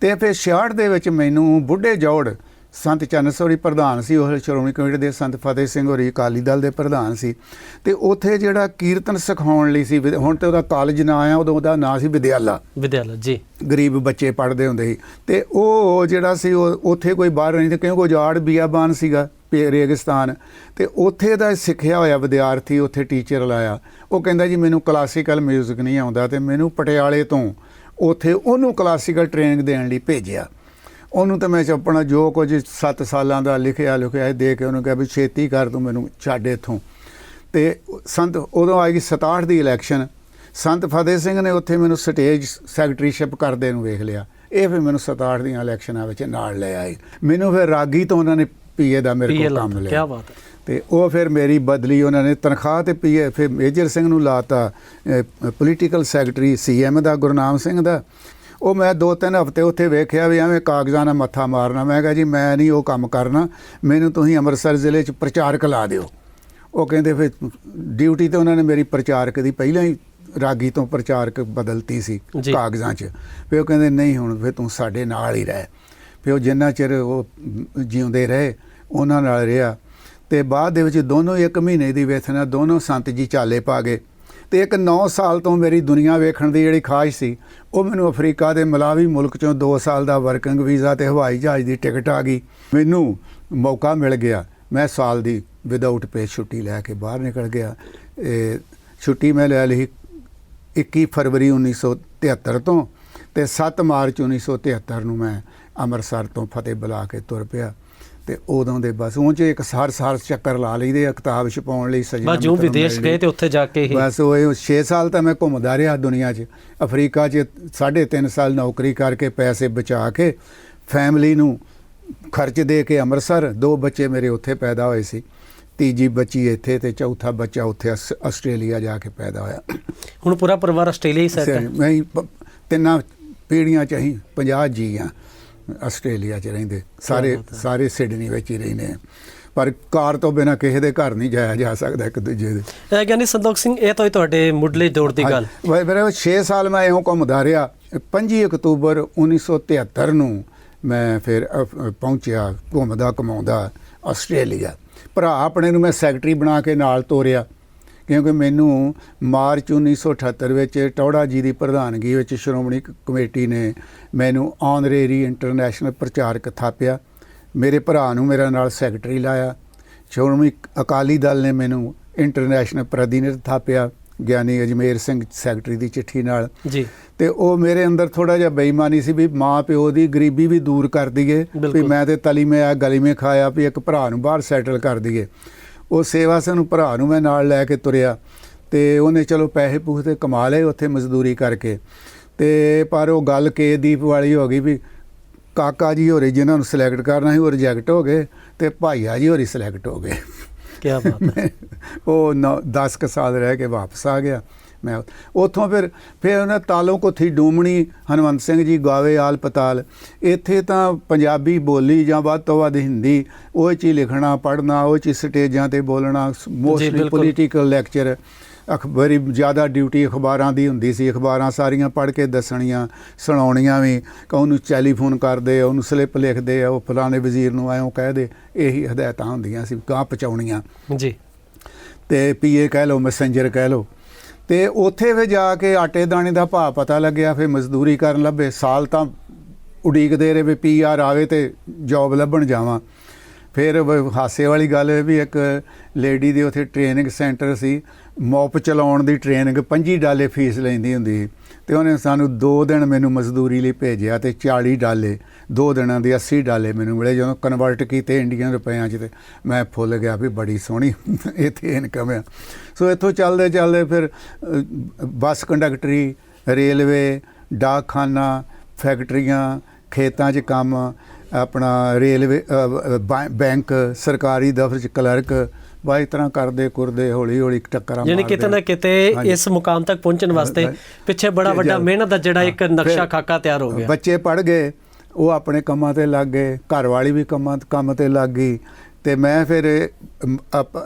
Speaker 2: ਤੇ ਫਿਰ 66 ਦੇ ਵਿੱਚ ਮੈਨੂੰ ਬੁੱਢੇ ਜੋੜ ਸੰਤ ਚੰਨ ਸੋਰੀ ਪ੍ਰਧਾਨ ਸੀ ਉਹ ਸ਼੍ਰੋਮਣੀ ਕਮੇਟੀ ਦੇ ਸੰਤ ਫਤਿਹ ਸਿੰਘ ਹੋਰੀ ਅਕਾਲੀ ਦਲ ਦੇ ਪ੍ਰਧਾਨ ਸੀ। ਤੇ ਉੱਥੇ ਜਿਹੜਾ ਕੀਰਤਨ ਸਿਖਾਉਣ ਲਈ ਸੀ ਹੁਣ ਤੇ ਉਹਦਾ ਕਾਲਜ ਨਾਂ ਆਇਆ ਉਦੋਂ ਉਹਦਾ ਨਾਂ ਸੀ ਵਿਦਿਆਲਾ।
Speaker 1: ਵਿਦਿਆਲਾ ਜੀ।
Speaker 2: ਗਰੀਬ ਬੱਚੇ ਪੜ੍ਹਦੇ ਹੁੰਦੇ ਸੀ। ਤੇ ਉਹ ਜਿਹੜਾ ਸੀ ਉਹ ਉੱਥੇ ਕੋਈ ਬਾਹਰ ਨਹੀਂ ਤੇ ਕਿਉਂਕਿ ਉਜਾੜ ਬੀਆਬਾਨ ਸੀਗਾ ਪੇ- ਰੇਗਿਸਤਾਨ। ਤੇ ਉੱਥੇ ਦਾ ਸਿੱਖਿਆ ਹੋਇਆ ਵਿਦਿਆਰਥੀ ਉੱਥੇ ਟੀਚਰ ਲਾਇਆ। ਉਹ ਕਹਿੰਦਾ ਜੀ ਮੈਨੂੰ ਕਲਾਸੀਕਲ 뮤직 ਨਹੀਂ ਆਉਂਦਾ ਤੇ ਮੈਨੂੰ ਪਟਿਆਲੇ ਤੋਂ ਉੱਥੇ ਉਹਨੂੰ ਕਲਾਸੀਕਲ ਟ੍ਰੇਨਿੰਗ ਦੇਣ ਲਈ ਭੇਜਿਆ। ਉਹਨੂੰ ਤਾਂ ਮੈਂ ਆਪਣਾ ਜੋ ਕੁਝ 7 ਸਾਲਾਂ ਦਾ ਲਿਖਿਆ ਲਿਖਿਆ ਦੇ ਕੇ ਉਹਨੂੰ ਕਿਹਾ ਵੀ ਛੇਤੀ ਕਰ ਤੂੰ ਮੈਨੂੰ ਛੱਡ ਇੱਥੋਂ। ਤੇ ਸੰਤ ਉਦੋਂ ਆਈ 67 ਦੀ ਇਲੈਕਸ਼ਨ ਸੰਤ ਫਤਿਹ ਸਿੰਘ ਨੇ ਉੱਥੇ ਮੈਨੂੰ ਸਟੇਜ ਸੈਕਟਰੀਸ਼ਿਪ ਕਰਦੇ ਨੂੰ ਵੇਖ ਲਿਆ। ਇਹ ਫਿਰ ਮੈਨੂੰ 67 ਦੀਆਂ ਇਲੈਕਸ਼ਨਾਂ ਵਿੱਚ ਨਾਲ ਲੈ ਆਏ। ਮੈਨੂੰ ਫਿਰ ਰਾਗੀ ਤੋਂ ਉਹਨਾਂ ਨੇ ਪੀਏ ਦਾ ਮੇਰੇ ਕੋਲ ਕੰਮ ਲਿਆ।
Speaker 1: ਕੀ ਬਾਤ ਹੈ।
Speaker 2: ਤੇ ਉਹ ਫਿਰ ਮੇਰੀ ਬਦਲੀ ਉਹਨਾਂ ਨੇ ਤਨਖਾਹ ਤੇ ਪੀਏ ਫਿਰ ਮੇਜਰ ਸਿੰਘ ਨੂੰ ਲਾਤਾ ਪੋਲੀਟੀਕਲ ਸੈਕਟਰੀ ਸੀਐਮ ਦਾ ਗੁਰਨਾਮ ਸਿੰਘ ਦਾ। ਉਹ ਮੈਂ ਦੋ ਤਿੰਨ ਹਫ਼ਤੇ ਉੱਥੇ ਵੇਖਿਆ ਵੀ ਐਵੇਂ ਕਾਗਜ਼ਾਂ ਨਾਲ ਮੱਥਾ ਮਾਰਨਾ। ਮੈਂ ਕਿਹਾ ਜੀ ਮੈਂ ਨਹੀਂ ਉਹ ਕੰਮ ਕਰਨਾ। ਮੈਨੂੰ ਤੁਸੀਂ ਅੰਮ੍ਰਿਤਸਰ ਜ਼ਿਲ੍ਹੇ 'ਚ ਪ੍ਰਚਾਰਕ ਲਾ ਦਿਓ। ਉਹ ਕਹਿੰਦੇ ਫਿਰ ਡਿਊਟੀ ਤੇ ਉਹਨਾਂ ਨੇ ਮੇਰੀ ਪ੍ਰਚਾਰਕ ਦੀ ਪਹਿਲਾਂ ਹੀ ਰਾਗੀ ਤੋਂ ਪ੍ਰਚਾਰਕ ਬਦਲਤੀ ਸੀ। ਕਾਗਜ਼ਾਂ 'ਚ। ਫਿਰ ਉਹ ਕਹਿੰਦੇ ਨਹੀਂ ਹੁਣ ਫਿਰ ਤੂੰ ਸਾਡੇ ਨਾਲ ਹੀ ਰਹਿ। ਫਿਰ ਉਹ ਜਿੰਨਾ ਚਿਰ ਉਹ ਜਿਉਂਦੇ ਰਹੇ ਉਹਨਾਂ ਨਾਲ ਰਿਹਾ। ਤੇ ਬਾਅਦ ਦੇ ਵਿੱਚ ਦੋਨੋਂ ਇੱਕ ਮਹੀਨੇ ਦੀ ਵੇਥਨਾ ਦੋਨੋਂ ਸੰਤ ਜੀ ਚਾਲੇ ਪਾ ਗਏ। ਤੇ ਇੱਕ 9 ਸਾਲ ਤੋਂ ਮੇਰੀ ਦੁਨੀਆ ਵੇਖਣ ਦੀ ਜਿਹੜੀ ਖਾਹਿਸ਼ ਸੀ, ਉਹ ਮੈਨੂੰ ਅਫਰੀਕਾ ਦੇ ਮਲਾਵੀ ਮੁਲਕ ਚੋਂ 2 ਸਾਲ ਦਾ ਵਰਕਿੰਗ ਵੀਜ਼ਾ ਤੇ ਹਵਾਈ ਜਹਾਜ਼ ਦੀ ਟਿਕਟ ਆ ਗਈ। ਮੈਨੂੰ ਮੌਕਾ ਮਿਲ ਗਿਆ। ਮੈਂ ਸਾਲ ਦੀ ਵਿਦਆਊਟ ਪੇ ਛੁੱਟੀ ਲੈ ਕੇ ਬਾਹਰ ਨਿਕਲ ਗਿਆ। ਇਹ ਛੁੱਟੀ ਮੈਂ ਲੈ ਲਈ 21 ਫਰਵਰੀ 1973 ਤੋਂ ਤੇ 7 ਮਾਰਚ 1973 ਨੂੰ ਮੈਂ ਅੰਮ੍ਰਿਤਸਰ ਤੋਂ ਫਤਿਹ ਬੁਲਾ ਕੇ ਤੁਰ ਪਿਆ। ਤੇ ਉਦੋਂ ਦੇ ਬਸ ਉਹ ਚ ਇੱਕ ਸਾਰ ਸਾਰ ਚੱਕਰ ਲਾ ਲਈਦੇ ਆ ਕਿਤਾਬ ਛਪਾਉਣ ਲਈ ਸਜਣਾ
Speaker 1: ਬਸ ਜੋ ਵਿਦੇਸ਼ ਗਏ। ਤੇ ਉੱਥੇ ਜਾ ਕੇ ਹੀ।
Speaker 2: ਬਸ ਉਹ 6 ਸਾਲ ਤਾਂ ਮੈਂ ਘੁੰਮਦਾ ਰਿਹਾ ਦੁਨੀਆ 'ਚ। ਅਫਰੀਕਾ 'ਚ ਸਾਢੇ ਤਿੰਨ ਸਾਲ ਨੌਕਰੀ ਕਰਕੇ ਪੈਸੇ ਬਚਾ ਕੇ ਫੈਮਿਲੀ ਨੂੰ ਖਰਚ ਦੇ ਕੇ ਅੰਮ੍ਰਿਤਸਰ ਦੋ ਬੱਚੇ ਮੇਰੇ ਉੱਥੇ ਪੈਦਾ ਹੋਏ ਸੀ। ਤੀਜੀ ਬੱਚੀ ਇੱਥੇ ਤੇ ਚੌਥਾ ਬੱਚਾ ਉੱਥੇ ਆਸ- ਆਸਟ੍ਰੇਲੀਆ ਜਾ ਕੇ ਪੈਦਾ ਹੋਇਆ।
Speaker 1: ਹੁਣ ਪੂਰਾ ਪਰਿਵਾਰ ਆਸਟ੍ਰੇਲੀਆ ਹੀ ਸੈੱਟ ਹੈ।
Speaker 2: ਮੈਂ ਤਿੰਨਾਂ ਪੀੜ੍ਹੀਆਂ ਚ ਅਸੀਂ 50 ਜੀ ਆ ਆਸਟ੍ਰੇਲੀਆ ਚ ਰਹਿੰਦੇ ਸਾਰੇ। ਸਾਰੇ ਸਿਡਨੀ ਵਿੱਚ ਹੀ ਰਹਿੰਦੇ ਆ। ਪਰ ਕਾਰ ਤੋਂ ਬਿਨਾ ਕਿਸੇ ਦੇ ਘਰ ਨਹੀਂ ਜਾਇਆ ਜਾ ਸਕਦਾ ਇੱਕ ਦੂਜੇ ਦੇ।
Speaker 1: ਇਹ ਗਿਆਨੀ ਸੰਤੋਖ ਸਿੰਘ ਇਹ ਤਾਂ ਹੀ ਤੁਹਾਡੇ ਮੁੱਢਲੇ ਦੌਰ ਦੀ ਗੱਲ।
Speaker 2: ਮੇਰੇ 6 ਸਾਲ ਮੈਂ ਇਉਂ ਘੁੰਮਦਾ ਰਿਹਾ। 25 ਅਕਤੂਬਰ 1973 ਨੂੰ ਮੈਂ ਫਿਰ ਪਹੁੰਚਿਆ ਘੁੰਮਦਾ ਕਮਾਉਂਦਾ ਆਸਟ੍ਰੇਲੀਆ। ਭਰਾ ਆਪਣੇ ਨੂੰ ਮੈਂ ਸੈਕਟਰੀ ਬਣਾ ਕੇ ਨਾਲ ਤੋਰਿਆ। ਕਿਉਂਕਿ ਮੈਨੂੰ ਮਾਰਚ 1978 ਵਿੱਚ ਟੌੜਾ ਜੀ ਦੀ ਪ੍ਰਧਾਨਗੀ ਵਿੱਚ ਸ਼੍ਰੋਮਣੀ ਕਮੇਟੀ ਨੇ ਮੈਨੂੰ ਆਨਰੇਰੀ ਇੰਟਰਨੈਸ਼ਨਲ ਪ੍ਰਚਾਰਕ ਥਾਪਿਆ ਮੇਰੇ ਭਰਾ ਨੂੰ ਮੇਰਾ ਨਾਲ ਸੈਕਟਰੀ ਲਾਇਆ। ਸ਼੍ਰੋਮਣੀ ਅਕਾਲੀ ਦਲ ਨੇ ਮੈਨੂੰ ਇੰਟਰਨੈਸ਼ਨਲ ਪ੍ਰਧਾਨਿਤ ਥਾਪਿਆ ਗਿਆਨੀ ਅਜਮੇਰ ਸਿੰਘ ਸੈਕਟਰੀ ਦੀ ਚਿੱਠੀ ਨਾਲ।
Speaker 1: ਜੀ।
Speaker 2: ਤੇ ਉਹ ਮੇਰੇ ਅੰਦਰ ਥੋੜਾ ਜਿਹਾ ਬੇਈਮਾਨੀ ਸੀ ਵੀ ਮਾਂ ਪਿਓ ਦੀ ਗਰੀਬੀ ਵੀ ਦੂਰ ਕਰ ਦਈਏ ਵੀ। ਮੈਂ ਤੇ ਤਲੀ ਮੈਂ ਆ ਗਲੀ ਮੇ ਖਾਇਆ ਵੀ ਇੱਕ ਭਰਾ ਨੂੰ ਬਾਹਰ ਸੈਟਲ ਕਰ ਦਈਏ। ਉਹ ਸੇਵਾ ਸਾਨੂੰ ਭਰਾ ਨੂੰ ਮੈਂ ਨਾਲ ਲੈ ਕੇ ਤੁਰਿਆ ਤੇ ਉਹਨੇ ਚਲੋ ਪੈਸੇ ਪੂਸੇ ਤੇ ਕਮਾ ਲਏ ਉੱਥੇ ਮਜ਼ਦੂਰੀ ਕਰਕੇ। ਤੇ ਪਰ ਉਹ ਗੱਲ ਕੇ ਦੀਪ ਵਾਲੀ ਹੋ ਗਈ ਵੀ ਕਾਕਾ ਜੀ ਹੋਰੇ ਜਿਨ੍ਹਾਂ ਨੂੰ ਸਿਲੈਕਟ ਕਰਨਾ ਸੀ ਉਹ ਰਿਜੈਕਟ ਹੋ ਗਏ ਤੇ ਭਾਈਆ ਜੀ ਹੋਰੀ ਸਿਲੈਕਟ ਹੋ ਗਏ।
Speaker 1: ਕੀ ਬਾਤ ਹੈ।
Speaker 2: ਉਹ 10 ਕੁ ਸਾਲ ਰਹਿ ਕੇ ਵਾਪਸ ਆ ਗਿਆ। ਮੈਂ ਉੱਥੋਂ ਫਿਰ ਫਿਰ ਉਹਨੇ ਤਾਲੋਂ ਕੋਥੀ ਡੂਮਣੀ ਹਨਵੰਤ ਸਿੰਘ ਜੀ ਗਾਵੇ ਆਲ ਪਤਾਲ। ਇੱਥੇ ਤਾਂ ਪੰਜਾਬੀ ਬੋਲੀ ਜਾਂ ਵੱਧ ਤੋਂ ਵੱਧ ਹਿੰਦੀ ਉਹ 'ਚ ਹੀ ਲਿਖਣਾ ਪੜ੍ਹਨਾ ਉਹ 'ਚ ਸਟੇਜਾਂ ਤੇ ਬੋਲਣਾ ਮੋਸਟਲੀ। ਪੋਲੀਟੀਕਲ ਲੈਕਚਰ ਅਖਬਾਰੀ ਜ਼ਿਆਦਾ ਡਿਊਟੀ ਅਖਬਾਰਾਂ ਦੀ ਹੁੰਦੀ ਸੀ ਅਖਬਾਰਾਂ ਸਾਰੀਆਂ ਪੜ੍ਹ ਕੇ ਦੱਸਣੀਆਂ ਸੁਣਾਉਣੀਆਂ ਵੀ ਕਿ ਉਹਨੂੰ ਟੈਲੀਫੋਨ ਕਰਦੇ ਉਹਨੂੰ ਸਲਿੱਪ ਲਿਖਦੇ ਆ ਉਹ ਫਲਾਣੇ ਵਜ਼ੀਰ ਨੂੰ ਐਂ ਕਹਿ ਦੇ ਇਹੀ ਹਦਾਇਤਾਂ ਹੁੰਦੀਆਂ ਸੀ ਗਾਂ ਪਹੁੰਚਾਉਣੀਆਂ।
Speaker 1: ਜੀ।
Speaker 2: ਤੇ ਪੀਏ ਕਹਿ ਲਓ ਮੈਸੇਂਜਰ ਕਹਿ ਲਓ ਤੇ ਉੱਥੇ ਵੀ ਜਾ ਕੇ ਆਟੇ ਦਾਣੇ ਦਾ ਭਾਅ ਪਤਾ ਲੱਗਿਆ, ਫਿਰ ਮਜ਼ਦੂਰੀ ਕਰਨ ਲੱਭੇ। ਸਾਲ ਤਾਂ ਉਡੀਕਦੇ ਰਹੇ ਵੀ ਪੀਆਰ ਆਵੇ ਤੇ ਜੌਬ ਲੱਭਣ ਜਾਵਾਂ। ਫਿਰ ਵ- ਹਾਸੇ ਵਾਲੀ ਗੱਲ ਵੀ ਇੱਕ ਲੇਡੀ ਦੇ ਉੱਥੇ ਟ੍ਰੇਨਿੰਗ ਸੈਂਟਰ ਸੀ। ਮੋਪ ਚਲਾਉਣ ਦੀ ਟ੍ਰੇਨਿੰਗ 25 ਡਾਲੇ ਫੀਸ ਲੈਂਦੀ ਹੁੰਦੀ ਸੀ। ਤੇ ਉਹਨੇ ਸਾਨੂੰ 2 ਦਿਨ ਮੈਨੂੰ ਮਜ਼ਦੂਰੀ ਲਈ ਭੇਜਿਆ ਤੇ 40 ਡਾਲੇ 2 ਦਿਨਾਂ ਦੇ 80 ਡਾਲੇ ਮੈਨੂੰ ਮਿਲੇ। ਜਦੋਂ ਕਨਵਰਟ ਕੀਤੇ ਇੰਡੀਅਨ ਰੁਪਈਆਂ 'ਚ ਤੇ ਮੈਂ ਫੁੱਲ ਗਿਆ ਵੀ ਬੜੀ ਸੋਹਣੀ ਇੱਥੇ ਇਨਕਮ ਆ। ਸੋ ਇੱਥੋਂ ਚੱਲਦੇ ਚੱਲਦੇ ਫਿਰ ਬੱਸ ਕੰਡਕਟਰੀ, ਰੇਲਵੇ, ਡਾਕਖਾਨਾ, ਫੈਕਟਰੀਆਂ, ਖੇਤਾਂ 'ਚ ਕੰਮ, ਆਪਣਾ ਰੇਲਵੇ ਬੈਂਕ, ਸਰਕਾਰੀ ਦਫ਼ਤਰ 'ਚ ਕਲਰਕ ਬਾ ਇਸ ਤਰ੍ਹਾਂ ਕਰਦੇ ਕੁਰਦੇ ਹੌਲੀ ਹੌਲੀ ਟੱਕਰਾਂ
Speaker 1: ਯਾਨੀ
Speaker 2: ਮਾਰਦੇ।
Speaker 1: ਕਿਤੇ ਨਾ ਕਿਤੇ। ਇਸ ਮੁਕਾਮ ਤੱਕ ਪਹੁੰਚਣ ਵਾਸਤੇ ਪਿੱਛੇ ਬੜਾ ਵੱਡਾ। ਮਿਹਨਤ ਦਾ ਜਿਹੜਾ ਇੱਕ ਨਕਸ਼ਾ ਖਾਕਾ ਤਿਆਰ ਹੋ ਗਿਆ
Speaker 2: ਬੱਚੇ ਪੜ ਗਏ ਉਹ ਆਪਣੇ ਕੰਮਾਂ ਤੇ ਲੱਗ ਗਏ ਘਰ ਵਾਲੀ ਵੀ ਕੰਮਾਂ ਕੰਮ ਤੇ ਲੱਗ ਗਈ ਤੇ ਮੈਂ ਫਿਰ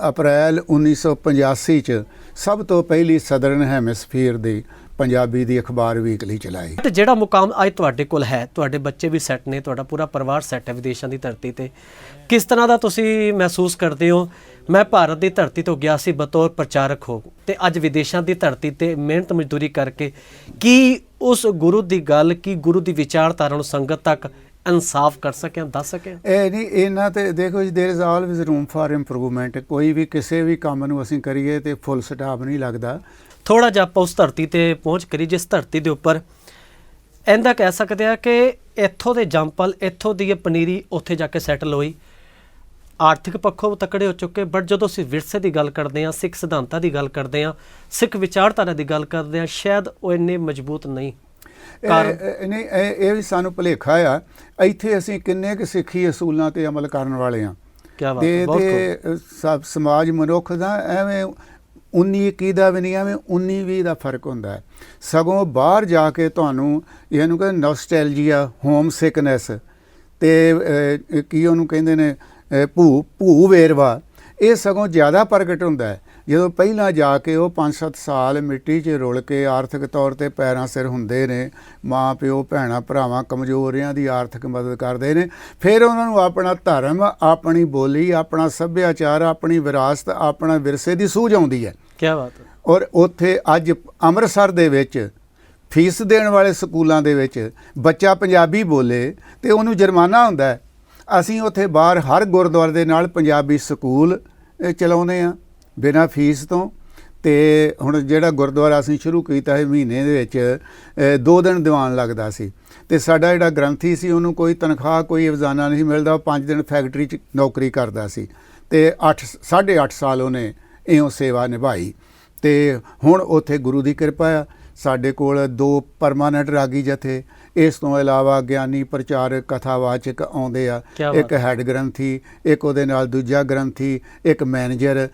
Speaker 2: ਅਪ੍ਰੈਲ 1985 ਚ ਸਭ ਤੋਂ ਪਹਿਲੀ ਸਦਰਨ ਹੈਮਿਸਫੀਅਰ ਦੀ ਪੰਜਾਬੀ ਦੀ ਅਖਬਾਰ ਵੀਕਲੀ ਚਲਾਈ
Speaker 1: ਤੇ ਜਿਹੜਾ ਮੁਕਾਮ ਅੱਜ ਤੁਹਾਡੇ ਕੋਲ ਹੈ ਤੁਹਾਡੇ ਬੱਚੇ ਵੀ ਸੈੱਟ ਨੇ ਤੁਹਾਡਾ ਪੂਰਾ ਪਰਿਵਾਰ ਸੈੱਟ ਹੈ ਵਿਦੇਸ਼ਾਂ ਦੀ ਧਰਤੀ ਤੇ ਕਿਸ ਤਰ੍ਹਾਂ ਦਾ ਤੁਸੀਂ ਮਹਿਸੂਸ ਕਰਦੇ ਹੋ ਮੈਂ ਭਾਰਤ ਦੀ ਧਰਤੀ ਤੋਂ ਗਿਆ ਸੀ ਬਤੌਰ ਪ੍ਰਚਾਰਕ ਹੋ ਤੇ ਅੱਜ ਵਿਦੇਸ਼ਾਂ ਦੀ ਧਰਤੀ ਤੇ ਮਿਹਨਤ ਮਜ਼ਦੂਰੀ ਕਰਕੇ ਕੀ ਉਸ ਗੁਰੂ ਦੀ ਗੱਲ ਕੀ ਗੁਰੂ ਦੀ ਵਿਚਾਰਧਾਰਾ ਨੂੰ ਸੰਗਤ ਤੱਕ ਇਨਸਾਫ ਕਰ ਸਕਿਆ ਦੱਸ ਸਕਿਆ
Speaker 2: ਇਹ ਨਹੀਂ ਇਹਨਾਂ ਤੇ ਦੇਖੋ ਜੀ there is always room for improvement ਕੋਈ ਵੀ ਕਿਸੇ ਵੀ ਕੰਮ ਨੂੰ ਅਸੀਂ ਕਰੀਏ ਤੇ ਫੁੱਲ ਸਟਾਪ ਨਹੀਂ ਲੱਗਦਾ
Speaker 1: ਥੋੜਾ ਜਿਹਾ ਆਪਾਂ ਉਸ ਧਰਤੀ ਤੇ ਪਹੁੰਚ ਕਰੀ ਜਿਸ ਧਰਤੀ ਦੇ ਉੱਪਰ ਇਹਦਾ ਕਹਿ ਸਕਦੇ ਆ ਕਿ ਇੱਥੋਂ ਦੇ ਜੰਪਲ ਇੱਥੋਂ ਦੀ ਇਹ ਪਨੀਰੀ ਉੱਥੇ ਜਾ ਕੇ ਸੈਟਲ ਹੋਈ। ਆਰਥਿਕ ਪੱਖੋਂ ਤਕੜੇ ਹੋ ਚੁੱਕੇ ਬਟ ਜਦੋਂ ਅਸੀਂ ਵਿਰਸੇ ਦੀ ਗੱਲ ਕਰਦੇ ਹਾਂ ਸਿੱਖ ਸਿਧਾਂਤਾਂ ਦੀ ਗੱਲ ਕਰਦੇ ਹਾਂ ਸਿੱਖ ਵਿਚਾਰਧਾਰਾ ਦੀ ਗੱਲ ਕਰਦੇ ਹਾਂ ਸ਼ਾਇਦ ਉਹ ਇੰਨੇ ਮਜ਼ਬੂਤ ਨਹੀਂ।
Speaker 2: ਨਹੀਂ ਇਹ ਵੀ ਸਾਨੂੰ ਭੁਲੇਖਾ ਆ। ਇੱਥੇ ਅਸੀਂ ਕਿੰਨੇ ਕੁ ਸਿੱਖੀ ਅਸੂਲਾਂ ਤੇ ਅਮਲ ਕਰਨ ਵਾਲੇ ਆ
Speaker 1: ਕੀ ਬਾਤ
Speaker 2: ਤੇ ਸਮਾਜ ਮਨੁੱਖ ਦਾ ਐਵੇਂ 19 21 ਦਾ ਵੀ ਨਹੀਂ, ਐਵੇਂ 19 20 ਦਾ ਫ਼ਰਕ ਹੁੰਦਾ ਹੈ। ਸਗੋਂ ਬਾਹਰ ਜਾ ਕੇ ਤੁਹਾਨੂੰ ਇਹਨੂੰ ਕਹਿੰਦੇ ਨੋਸਟੈਲਜੀਆ ਹੋਮ ਸਿਕਨੈਸ ਤੇ ਕੀ ਉਹਨੂੰ ਕਹਿੰਦੇ ਨੇ ਭੂ ਭੂ ਵੇਰਵਾ ਇਹ ਸਗੋਂ ਜ਼ਿਆਦਾ ਪ੍ਰਗਟ ਹੁੰਦਾ ਹੈ। ਜਦੋਂ ਪਹਿਲਾਂ ਜਾ ਕੇ ਉਹ 5-7 ਸਾਲ ਮਿੱਟੀ 'ਚ ਰੁਲ ਕੇ ਆਰਥਿਕ ਤੌਰ ਤੇ ਪੈਰਾਂ ਸਿਰ ਹੁੰਦੇ ਨੇ, ਮਾਂ, ਪਿਓ, ਭੈਣਾਂ, ਭਰਾਵਾਂ ਕਮਜ਼ੋਰਿਆਂ ਦੀ ਆਰਥਿਕ ਮਦਦ ਕਰਦੇ ਨੇ, ਫਿਰ ਉਹਨਾਂ ਨੂੰ ਆਪਣਾ ਧਰਮ, ਆਪਣੀ ਬੋਲੀ, ਆਪਣਾ ਸੱਭਿਆਚਾਰ, ਆਪਣੀ ਵਿਰਾਸਤ, ਆਪਣਾ ਵਿਰਸੇ ਦੀ ਸੂਝ ਆਉਂਦੀ ਹੈ।
Speaker 1: ਕੀ ਬਾਤ ਹੈ।
Speaker 2: ਔਰ ਉੱਥੇ ਅੱਜ ਅੰਮ੍ਰਿਤਸਰ ਦੇ ਵਿੱਚ ਫੀਸ ਦੇਣ ਵਾਲੇ ਸਕੂਲਾਂ ਦੇ ਵਿੱਚ ਬੱਚਾ ਪੰਜਾਬੀ ਬੋਲੇ ਤੇ ਉਹਨੂੰ ਜੁਰਮਾਨਾ ਹੁੰਦਾ ਹੈ। ਅਸੀਂ ਉੱਥੇ ਬਾਹਰ ਹਰ ਗੁਰਦੁਆਰੇ ਦੇ ਨਾਲ ਪੰਜਾਬੀ ਸਕੂਲ ਚਲਾਉਂਦੇ ਆ ਬਿਨਾਂ ਫੀਸ ਤੋਂ। ਤੇ ਹੁਣ ਜਿਹੜਾ ਗੁਰਦੁਆਰਾ ਅਸੀਂ ਸ਼ੁਰੂ ਕੀਤਾ ਹੈ ਮਹੀਨੇ ਦੇ ਵਿੱਚ ਅ, ਦੋ ਦਿਨ ਦੀਵਾਨ ਲੱਗਦਾ ਸੀ। ਤੇ ਸਾਡਾ ਜਿਹੜਾ ਗ੍ਰੰਥੀ ਸੀ ਉਹਨੂੰ ਕੋਈ ਤਨਖਾਹ ਕੋਈ ਅਫਜ਼ਾਨਾ ਨਹੀਂ ਮਿਲਦਾ। ਉਹ 5 ਦਿਨ ਫੈਕਟਰੀ 'ਚ ਨੌਕਰੀ ਕਰਦਾ ਸੀ। ਤੇ 8 8.5 ਸਾਲ ਉਹਨੇ ਇਉਂ ਸੇਵਾ ਨਿਭਾਈ। ਤੇ ਹੁਣ ਉੱਥੇ ਗੁਰੂ ਦੀ ਕਿਰਪਾ ਆ। ਸਾਡੇ ਕੋਲ ਦੋ ਪਰਮਾਨੈਂਟ ਰਾਗੀ ਜਥੇ। ਇਸ ਤੋਂ ਇਲਾਵਾ ਗਿਆਨੀ ਪ੍ਰਚਾਰਕ ਕਥਾਵਾਚਕ ਆਉਂਦੇ ਆ। ਇੱਕ ਹੈਡ ਗ੍ਰੰਥੀ ਇੱਕ ਉਹਦੇ ਨਾਲ ਦੂਜਾ ਗ੍ਰੰਥੀ ਇੱਕ ਮੈਨੇਜਰ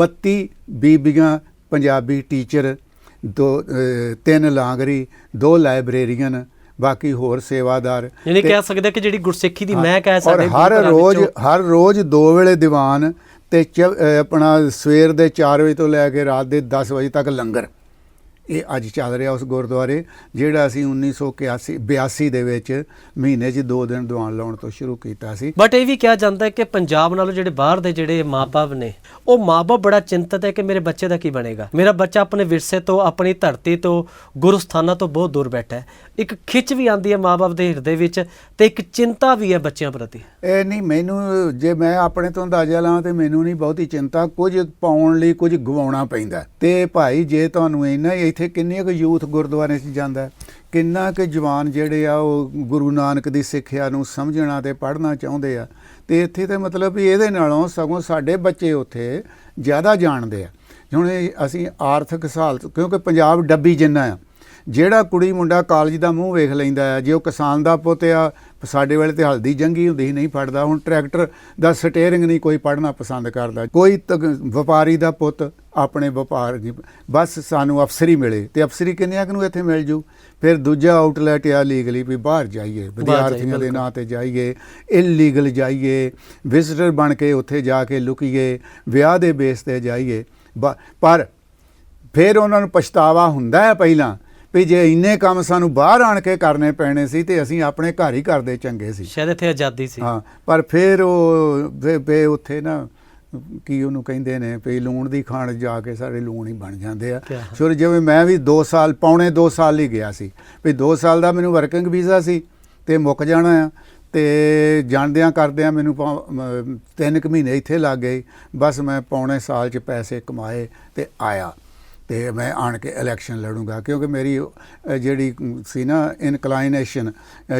Speaker 2: 32 ਬੀਬੀਆਂ ਪੰਜਾਬੀ ਟੀਚਰ ਦੋ ਤਿੰਨ ਲਾਂਗਰੀ ਦੋ ਲਾਇਬ੍ਰੇਰੀਅਨ ਬਾਕੀ ਹੋਰ ਸੇਵਾਦਾਰ।
Speaker 1: ਯਾਨੀ ਕਹਿ ਸਕਦੇ ਕਿ ਜਿਹੜੀ ਗੁਰਸਿੱਖੀ ਦੀ
Speaker 2: ਹਾਂ,
Speaker 1: ਮੈਂ ਕਹਿ
Speaker 2: ਔਰ
Speaker 1: ਸਾਡੇ
Speaker 2: ਹਰ ਰੋਜ਼ ਹਰ ਰੋਜ਼ ਦੋ ਵੇਲੇ ਦੀਵਾਨ ਤੇ ਚ- ਆਪਣਾ ਸਵੇਰ ਦੇ 4 ਵਜੇ ਤੋਂ ਲੈ ਕੇ ਰਾਤ ਦੇ 10 ਵਜੇ ਤੱਕ ਲੰਗਰ। ਇਹ ਅੱਜ ਚੱਲ ਰਿਹਾ ਉਸ ਗੁਰਦੁਆਰੇ ਜਿਹੜਾ ਅਸੀਂ 1981 82 ਦੇ ਵਿੱਚ ਮਹੀਨੇ 'ਚ ਦੋ ਦਿਨ ਦੀਵਾਨ ਲਾਉਣ ਤੋਂ ਸ਼ੁਰੂ ਕੀਤਾ ਸੀ।
Speaker 1: ਬਟ ਇਹ ਵੀ ਕਿਹਾ ਜਾਂਦਾ ਹੈ ਕਿ ਪੰਜਾਬ ਨਾਲੋਂ ਜਿਹੜੇ ਬਾਹਰ ਦੇ ਜਿਹੜੇ ਮਾਪੇ ਨੇ ਉਹ ਮਾਪੇ ਬੜਾ ਚਿੰਤਤ ਹੈ ਕਿ ਮੇਰੇ ਬੱਚੇ ਦਾ ਕੀ ਬਣੇਗਾ। ਮੇਰਾ ਬੱਚਾ ਆਪਣੇ ਵਿਰਸੇ ਤੋਂ ਆਪਣੀ ਧਰਤੀ ਤੋਂ ਗੁਰੂ ਸਥਾਨਾਂ ਤੋਂ ਬਹੁਤ ਦੂਰ ਬੈਠਾ ਹੈ। ਇੱਕ ਖਿੱਚ ਵੀ ਆਉਂਦੀ ਹੈ ਮਾਪੇ ਦੇ ਹਿਰਦੇ ਵਿੱਚ ਤੇ ਇੱਕ ਚਿੰਤਾ ਵੀ ਹੈ ਬੱਚਿਆਂ ਪ੍ਰਤੀ।
Speaker 2: ਇਹ ਨਹੀਂ ਮੈਨੂੰ ਜੇ ਮੈਂ ਆਪਣੇ ਤੋਂ ਅੰਦਾਜ਼ਾ ਲਾਵਾਂ ਤੇ ਮੈਨੂੰ ਨਹੀਂ ਬਹੁਤੀ ਚਿੰਤਾ। ਕੁਝ ਪਾਉਣ ਲਈ ਕੁਝ ਗਵਾਉਣਾ ਪੈਂਦਾ ਤੇ ਭਾਈ ਜੇ ਤੁਹਾਨੂੰ ਇੰਨਾ ਹੀ ਇੱਥੇ ਕਿੰਨੇ ਕੁ ਯੂਥ ਗੁਰਦੁਆਰੇ 'ਚ ਜਾਂਦਾ ਕਿੰਨਾ ਕੁ ਜਵਾਨ ਜਿਹੜੇ ਆ ਉਹ ਗੁਰੂ ਨਾਨਕ ਦੀ ਸਿੱਖਿਆ ਨੂੰ ਸਮਝਣਾ ਤੇ ਪੜ੍ਹਨਾ ਚਾਹੁੰਦੇ ਆ, ਤੇ ਇੱਥੇ ਤੇ ਮਤਲਬ ਵੀ ਇਹਦੇ ਨਾਲੋਂ ਸਗੋਂ ਸਾਡੇ ਬੱਚੇ ਉੱਥੇ ਜ਼ਿਆਦਾ ਜਾਣਦੇ ਆ। ਹੁਣ ਇਹ ਅਸੀਂ ਆਰਥਿਕ ਹਾਲਤ ਕਿਉਂਕਿ ਪੰਜਾਬ ਡੱਬੀ ਜਿੰਨਾ ਆ ਜਿਹੜਾ ਕੁੜੀ ਮੁੰਡਾ ਕਾਲਜ ਦਾ ਮੂੰਹ ਵੇਖ ਲੈਂਦਾ ਹੈ ਜੇ ਉਹ ਕਿਸਾਨ ਦਾ ਪੁੱਤ ਆ ਸਾਡੇ ਵੇਲੇ ਤੇ ਹਲਦੀ ਜੰਗੀ ਹੁੰਦੀ ਸੀ ਨਹੀਂ ਪੜਦਾ ਹੁਣ ਟਰੈਕਟਰ ਦਾ ਸਟੀਅਰਿੰਗ ਨਹੀਂ ਕੋਈ ਪੜਨਾ ਪਸੰਦ ਕਰਦਾ। ਕੋਈ ਵਪਾਰੀ ਦਾ ਪੁੱਤ ਆਪਣੇ ਵਪਾਰ ਦੀ ਬਸ ਸਾਨੂੰ ਅਫਸਰੀ ਮਿਲੇ ਤੇ ਅਫਸਰੀ ਕਿੰਨਿਆਂ ਕੁ ਨੂੰ ਇੱਥੇ ਮਿਲ ਜੂ? ਫਿਰ ਦੂਜਾ ਆਊਟਲੈਟ ਆ ਲੀਗਲੀ ਵੀ ਬਾਹਰ ਜਾਈਏ ਵਿਦਿਆਰਥੀਆਂ ਦੇ। ਨਾਂ ਤੇ ਜਾਈਏ ਇਲੀਗਲ ਜਾਈਏ ਵਿਜ਼ਟਰ ਬਣ ਕੇ ਉੱਥੇ ਜਾ ਕੇ ਲੁਕੀਏ ਵਿਆਹ ਦੇ ਬੇਸ ਤੇ ਜਾਈਏ। ਪਰ ਫਿਰ ਉਹਨਾਂ ਨੂੰ ਪਛਤਾਵਾ ਹੁੰਦਾ ਹੈ ਪਹਿਲਾਂ। ਵੀ ਜੇ ਇੰਨੇ ਕੰਮ ਸਾਨੂੰ ਬਾਹਰ ਆਣ ਕੇ ਕਰਨੇ ਪੈਣੇ ਸੀ ਤੇ ਅਸੀਂ ਆਪਣੇ ਘਰ ਹੀ ਕਰਦੇ ਚੰਗੇ ਸੀ।
Speaker 1: ਸ਼ਾਇਦ ਇੱਥੇ ਆਜ਼ਾਦੀ ਸੀ।
Speaker 2: ਹਾਂ ਪਰ ਫਿਰ ਉਹ ਵੇ- ਵੇ ਉੱਥੇ ਨਾ ਕੀ ਉਹਨੂੰ ਕਹਿੰਦੇ ਨੇ ਵੀ ਲੂਣ ਦੀ ਖਾਣ ਜਾ ਕੇ ਸਾਰੇ ਲੂਣ ਹੀ ਬਣ ਜਾਂਦੇ ਆ? ਸ਼ੁਰੂ ਜਿਵੇਂ ਮੈਂ ਵੀ 2 ਸਾਲ ਪੌਣੇ 2 ਸਾਲ ਹੀ ਗਿਆ ਸੀ। ਵੀ 2 ਸਾਲ ਦਾ ਮੈਨੂੰ ਵਰਕਿੰਗ ਵੀਜ਼ਾ ਸੀ ਤੇ ਮੁੱਕ ਜਾਣਾ ਆ ਤੇ ਜਾਣਦਿਆਂ ਕਰਦਿਆਂ ਮੈਨੂੰ 3 ਕੁ ਮਹੀਨੇ ਇੱਥੇ ਲੱਗ ਗਏ। ਬਸ ਮੈਂ ਪੌਣੇ ਸਾਲ ਚ ਪੈਸੇ ਕਮਾਏ ਤੇ ਆਇਆ। ਤੇ ਮੈਂ ਆਣ ਕੇ ਇਲੈਕਸ਼ਨ ਲੜੂੰਗਾ ਕਿਉਂਕਿ ਮੇਰੀ ਜਿਹੜੀ ਸੀ ਨਾ ਇਨਕਲਾਈਨੇਸ਼ਨ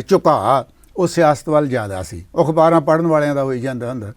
Speaker 2: ਝੁਕਾਅ ਉਹ ਸਿਆਸਤ ਵੱਲ ਜ਼ਿਆਦਾ ਸੀ। ਅਖਬਾਰਾਂ ਪੜ੍ਹਨ ਵਾਲਿਆਂ ਦਾ ਹੋਈ ਜਾਂਦਾ ਹੁੰਦਾ।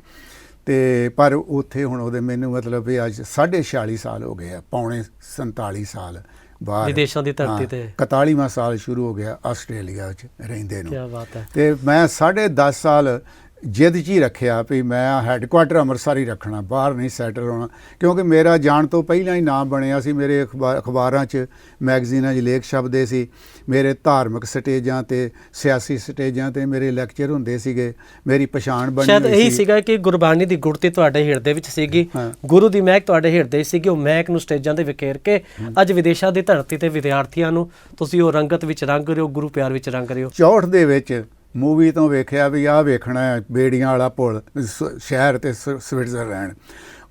Speaker 2: ਤੇ ਪਰ ਉੱਥੇ ਹੁਣ ਉਹਦੇ ਮੈਨੂੰ ਮਤਲਬ ਵੀ ਅੱਜ 46 ਸਾਲ ਹੋ ਗਏ ਆ ਪੌਣੇ 47 ਸਾਲ ਬਾਹਰ
Speaker 1: ਵਿਦੇਸ਼ਾਂ ਦੀ ਧਰਤੀ ਤੇ।
Speaker 2: 41ਵਾਂ ਸਾਲ ਸ਼ੁਰੂ ਹੋ ਗਿਆ ਆਸਟ੍ਰੇਲੀਆ ਵਿੱਚ ਰਹਿੰਦੇ ਨੂੰ।
Speaker 1: ਕੀ ਬਾਤ ਹੈ।
Speaker 2: ਤੇ ਮੈਂ 10.5 ਸਾਲ ਜਿੱਦ 'ਚ ਹੀ ਰੱਖਿਆ ਵੀ ਮੈਂ ਹੈੱਡਕੁਆਟਰ ਅੰਮ੍ਰਿਤਸਰ ਹੀ ਰੱਖਣਾ ਬਾਹਰ ਨਹੀਂ ਸੈਟਲ ਹੋਣਾ। ਕਿਉਂਕਿ ਮੇਰਾ ਜਾਣ ਤੋਂ ਪਹਿਲਾਂ ਹੀ ਨਾਮ ਬਣਿਆ ਸੀ ਮੇਰੇ ਅਖਬਾ- ਅਖਬਾਰਾਂ 'ਚ ਮੈਗਜ਼ੀਨਾਂ 'ਚ ਲੇਖ ਛਪਦੇ ਸੀ। ਮੇਰੇ ਧਾਰਮਿਕ ਸਟੇਜਾਂ ਤੇ ਸਿਆਸੀ ਸਟੇਜਾਂ ਤੇ ਮੇਰੇ ਲੈਕਚਰ ਹੁੰਦੇ ਸੀਗੇ। ਮੇਰੀ ਪਛਾਣ ਬਣੀ
Speaker 1: ਸ਼ਾਇਦ
Speaker 2: ਹੋਈ
Speaker 1: ਇਹੀ
Speaker 2: ਸੀ।
Speaker 1: ਸੀਗਾ ਕਿ ਗੁਰਬਾਣੀ ਦੀ ਗੁੜਤੀ ਤੁਹਾਡੇ ਹਿਰਦੇ ਵਿੱਚ ਸੀਗੀ। ਗੁਰੂ ਦੀ ਮਹਿਕ ਤੁਹਾਡੇ ਹਿਰਦੇ ਸੀਗੀ ਉਹ ਮਹਿਕ ਨੂੰ ਸਟੇਜਾਂ ਤੇ ਵਿਖੇਰ ਕੇ ਅੱਜ ਵਿਦੇਸ਼ਾਂ ਦੀ ਧਰਤੀ ਤੇ ਵਿਦਿਆਰਥੀਆਂ ਨੂੰ ਤੁਸੀਂ ਉਹ ਰੰਗਤ ਵਿੱਚ ਰੰਗ ਰਹੇ ਹੋ ਗੁਰੂ ਪਿਆਰ ਵਿੱਚ ਰੰਗ ਰਹੇ ਹੋ
Speaker 2: 64 ਦੇ ਵਿੱਚ ਮੂਵੀ ਤੋਂ ਵੇਖਿਆ ਵੀ ਆਹ ਵੇਖਣਾ ਹੈ ਬੇੜੀਆਂ ਵਾਲਾ ਪੁਲ ਸ- ਸ਼ਹਿਰ ਤੇ ਸ- ਸਵਿਟਜ਼ਰਲੈਂਡ।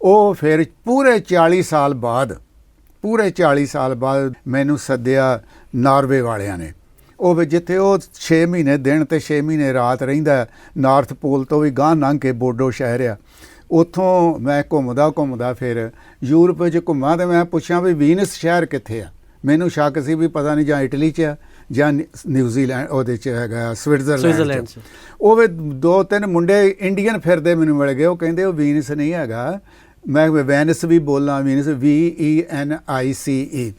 Speaker 2: ਉਹ ਫਿਰ ਪੂਰੇ 40 ਸਾਲ ਬਾਅਦ ਪੂਰੇ 40 ਸਾਲ ਬਾਅਦ ਮੈਨੂੰ ਸੱਦਿਆ ਨਾਰਵੇ ਵਾਲਿਆਂ ਨੇ। ਉਹ ਵੀ ਜਿੱਥੇ ਉਹ 6 ਮਹੀਨੇ ਦਿਨ ਤੇ 6 ਮਹੀਨੇ ਰਾਤ ਰਹਿੰਦਾ ਹੈ, ਨਾਰਥ ਪੋਲ ਤੋਂ ਵੀ ਗਾਂ ਲੰਘ ਕੇ ਬੋਡੋ ਸ਼ਹਿਰ ਆ। ਉੱਥੋਂ ਮੈਂ ਘੁੰਮਦਾ ਘੁੰਮਦਾ ਫਿਰ ਯੂਰਪ 'ਚ ਘੁੰਮਾਂ ਤੇ ਮੈਂ ਪੁੱਛਾਂ ਵੀ ਵੀਨਸ ਸ਼ਹਿਰ ਕਿੱਥੇ ਆ? ਮੈਨੂੰ ਸ਼ੱਕ ਸੀ ਵੀ ਪਤਾ ਨਹੀਂ ਜਾਂ ਇਟਲੀ 'ਚ ਆ। ਜਾਂ ਨਿਊਜ਼ੀਲੈਂਡ ਉਹਦੇ 'ਚ ਹੈਗਾ
Speaker 1: ਸਵਿਟਜ਼ਰਲੈਂਡ।
Speaker 2: ਉਹ ਵੀ ਦੋ ਤਿੰਨ ਮੁੰਡੇ ਇੰਡੀਅਨ ਫਿਰਦੇ ਮੈਨੂੰ ਮਿਲ ਗਏ ਉਹ ਕਹਿੰਦੇ ਉਹ ਵੀਨਸ ਨਹੀਂ ਹੈਗਾ। ਮੈਂ ਵੈਨਸ ਵੀ ਬੋਲਾਂ ਵੀਨਸ ਵੀ ਈ ਐਨ ਆਈ ਸੀ ਈ।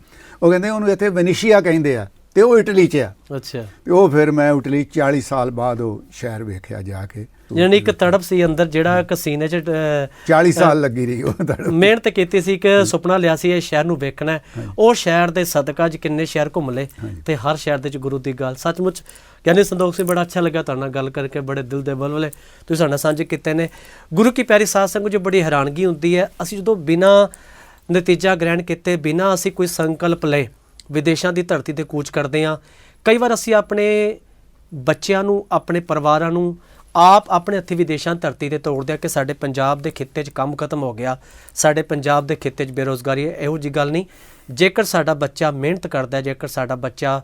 Speaker 2: ਉਹ ਕਹਿੰਦੇ ਉਹਨੂੰ ਇੱਥੇ ਵੈਨਿਸ਼ੀਆ ਕਹਿੰਦੇ ਆ ਤੇ ਉਹ ਇਟਲੀ 'ਚ ਆ।
Speaker 1: ਅੱਛਾ।
Speaker 2: ਤੇ ਉਹ ਫਿਰ ਮੈਂ ਇਟਲੀ 40 ਸਾਲ ਬਾਅਦ ਉਹ ਸ਼ਹਿਰ ਵੇਖਿਆ ਜਾ ਕੇ।
Speaker 1: ਯਾਨੀ ਇੱਕ ਤੜਪ ਸੀ ਅੰਦਰ ਜਿਹੜਾ ਇੱਕ ਸੀਨੇ 'ਚ ਅਹ,
Speaker 2: 40 ਸਾਲ ਲੱਗੀ ਰਹੀ ਉਹ ਤੜਪ।
Speaker 1: ਮਿਹਨਤ ਕੀਤੀ ਸੀ ਕਿ ਸੁਪਨਾ ਲਿਆ ਸੀ ਇਹ ਸ਼ਹਿਰ ਨੂੰ ਵੇਖਣਾ। ਉਹ ਸ਼ਹਿਰ ਦੇ ਸਦਕਾ ਅੱਜ ਕਿੰਨੇ ਸ਼ਹਿਰ ਘੁੰਮ ਲਏ ਤੇ ਹਰ ਸ਼ਹਿਰ ਦੇ ਵਿੱਚ ਗੁਰੂ ਦੀ ਗੱਲ। ਸੱਚਮੁੱਚ ਗਿਆਨੀ ਸੰਦੋਖ ਸਿੰਘ ਬੜਾ ਅੱਛਾ ਲੱਗਾ ਤੁਹਾਡੇ ਨਾਲ ਗੱਲ ਕਰਕੇ ਬੜੇ ਦਿਲ ਦੇ ਬਲਵਲੇ ਤੁਸੀਂ ਸਾਡੇ ਨਾਲ ਸਾਂਝੇ ਕੀਤੇ ਨੇ। ਗੁਰੂ ਕੀ ਪਿਆਰੀ ਸਾਧ ਸੰਗਤ ਜੋ ਬੜੀ ਹੈਰਾਨਗੀ ਹੁੰਦੀ ਹੈ ਅਸੀਂ ਜਦੋਂ ਬਿਨਾ ਨਤੀਜਾ ਗ੍ਰਹਿਣ ਕੀਤੇ ਬਿਨਾ ਅਸੀਂ ਕੋਈ ਸੰਕਲਪ ਲਏ ਵਿਦੇਸ਼ਾਂ ਦੀ ਧਰਤੀ ਤੇ ਕੂਚ ਕਰਦੇ ਹਾਂ ਕਈ ਵਾਰ ਅਸੀਂ ਆਪਣੇ ਬੱਚਿਆਂ ਨੂੰ ਆਪਣੇ ਪਰਿਵਾਰਾਂ ਨੂੰ ਆਪ ਆਪਣੇ ਹੱਥੀਂ ਵਿਦੇਸ਼ਾਂ ਧਰਤੀ ਤੇ ਤੋੜਦੇ ਆ ਕਿ ਸਾਡੇ ਪੰਜਾਬ ਦੇ ਖਿੱਤੇ 'ਚ ਕੰਮ ਖਤਮ ਹੋ ਗਿਆ। ਸਾਡੇ ਪੰਜਾਬ ਦੇ ਖਿੱਤੇ 'ਚ ਬੇਰੋਜ਼ਗਾਰੀ ਹੈ, ਇਹੋ ਜੀ ਗੱਲ ਨਹੀਂ। ਜੇਕਰ ਸਾਡਾ ਬੱਚਾ ਮਿਹਨਤ ਕਰਦਾ ਜੇਕਰ ਸਾਡਾ ਬੱਚਾ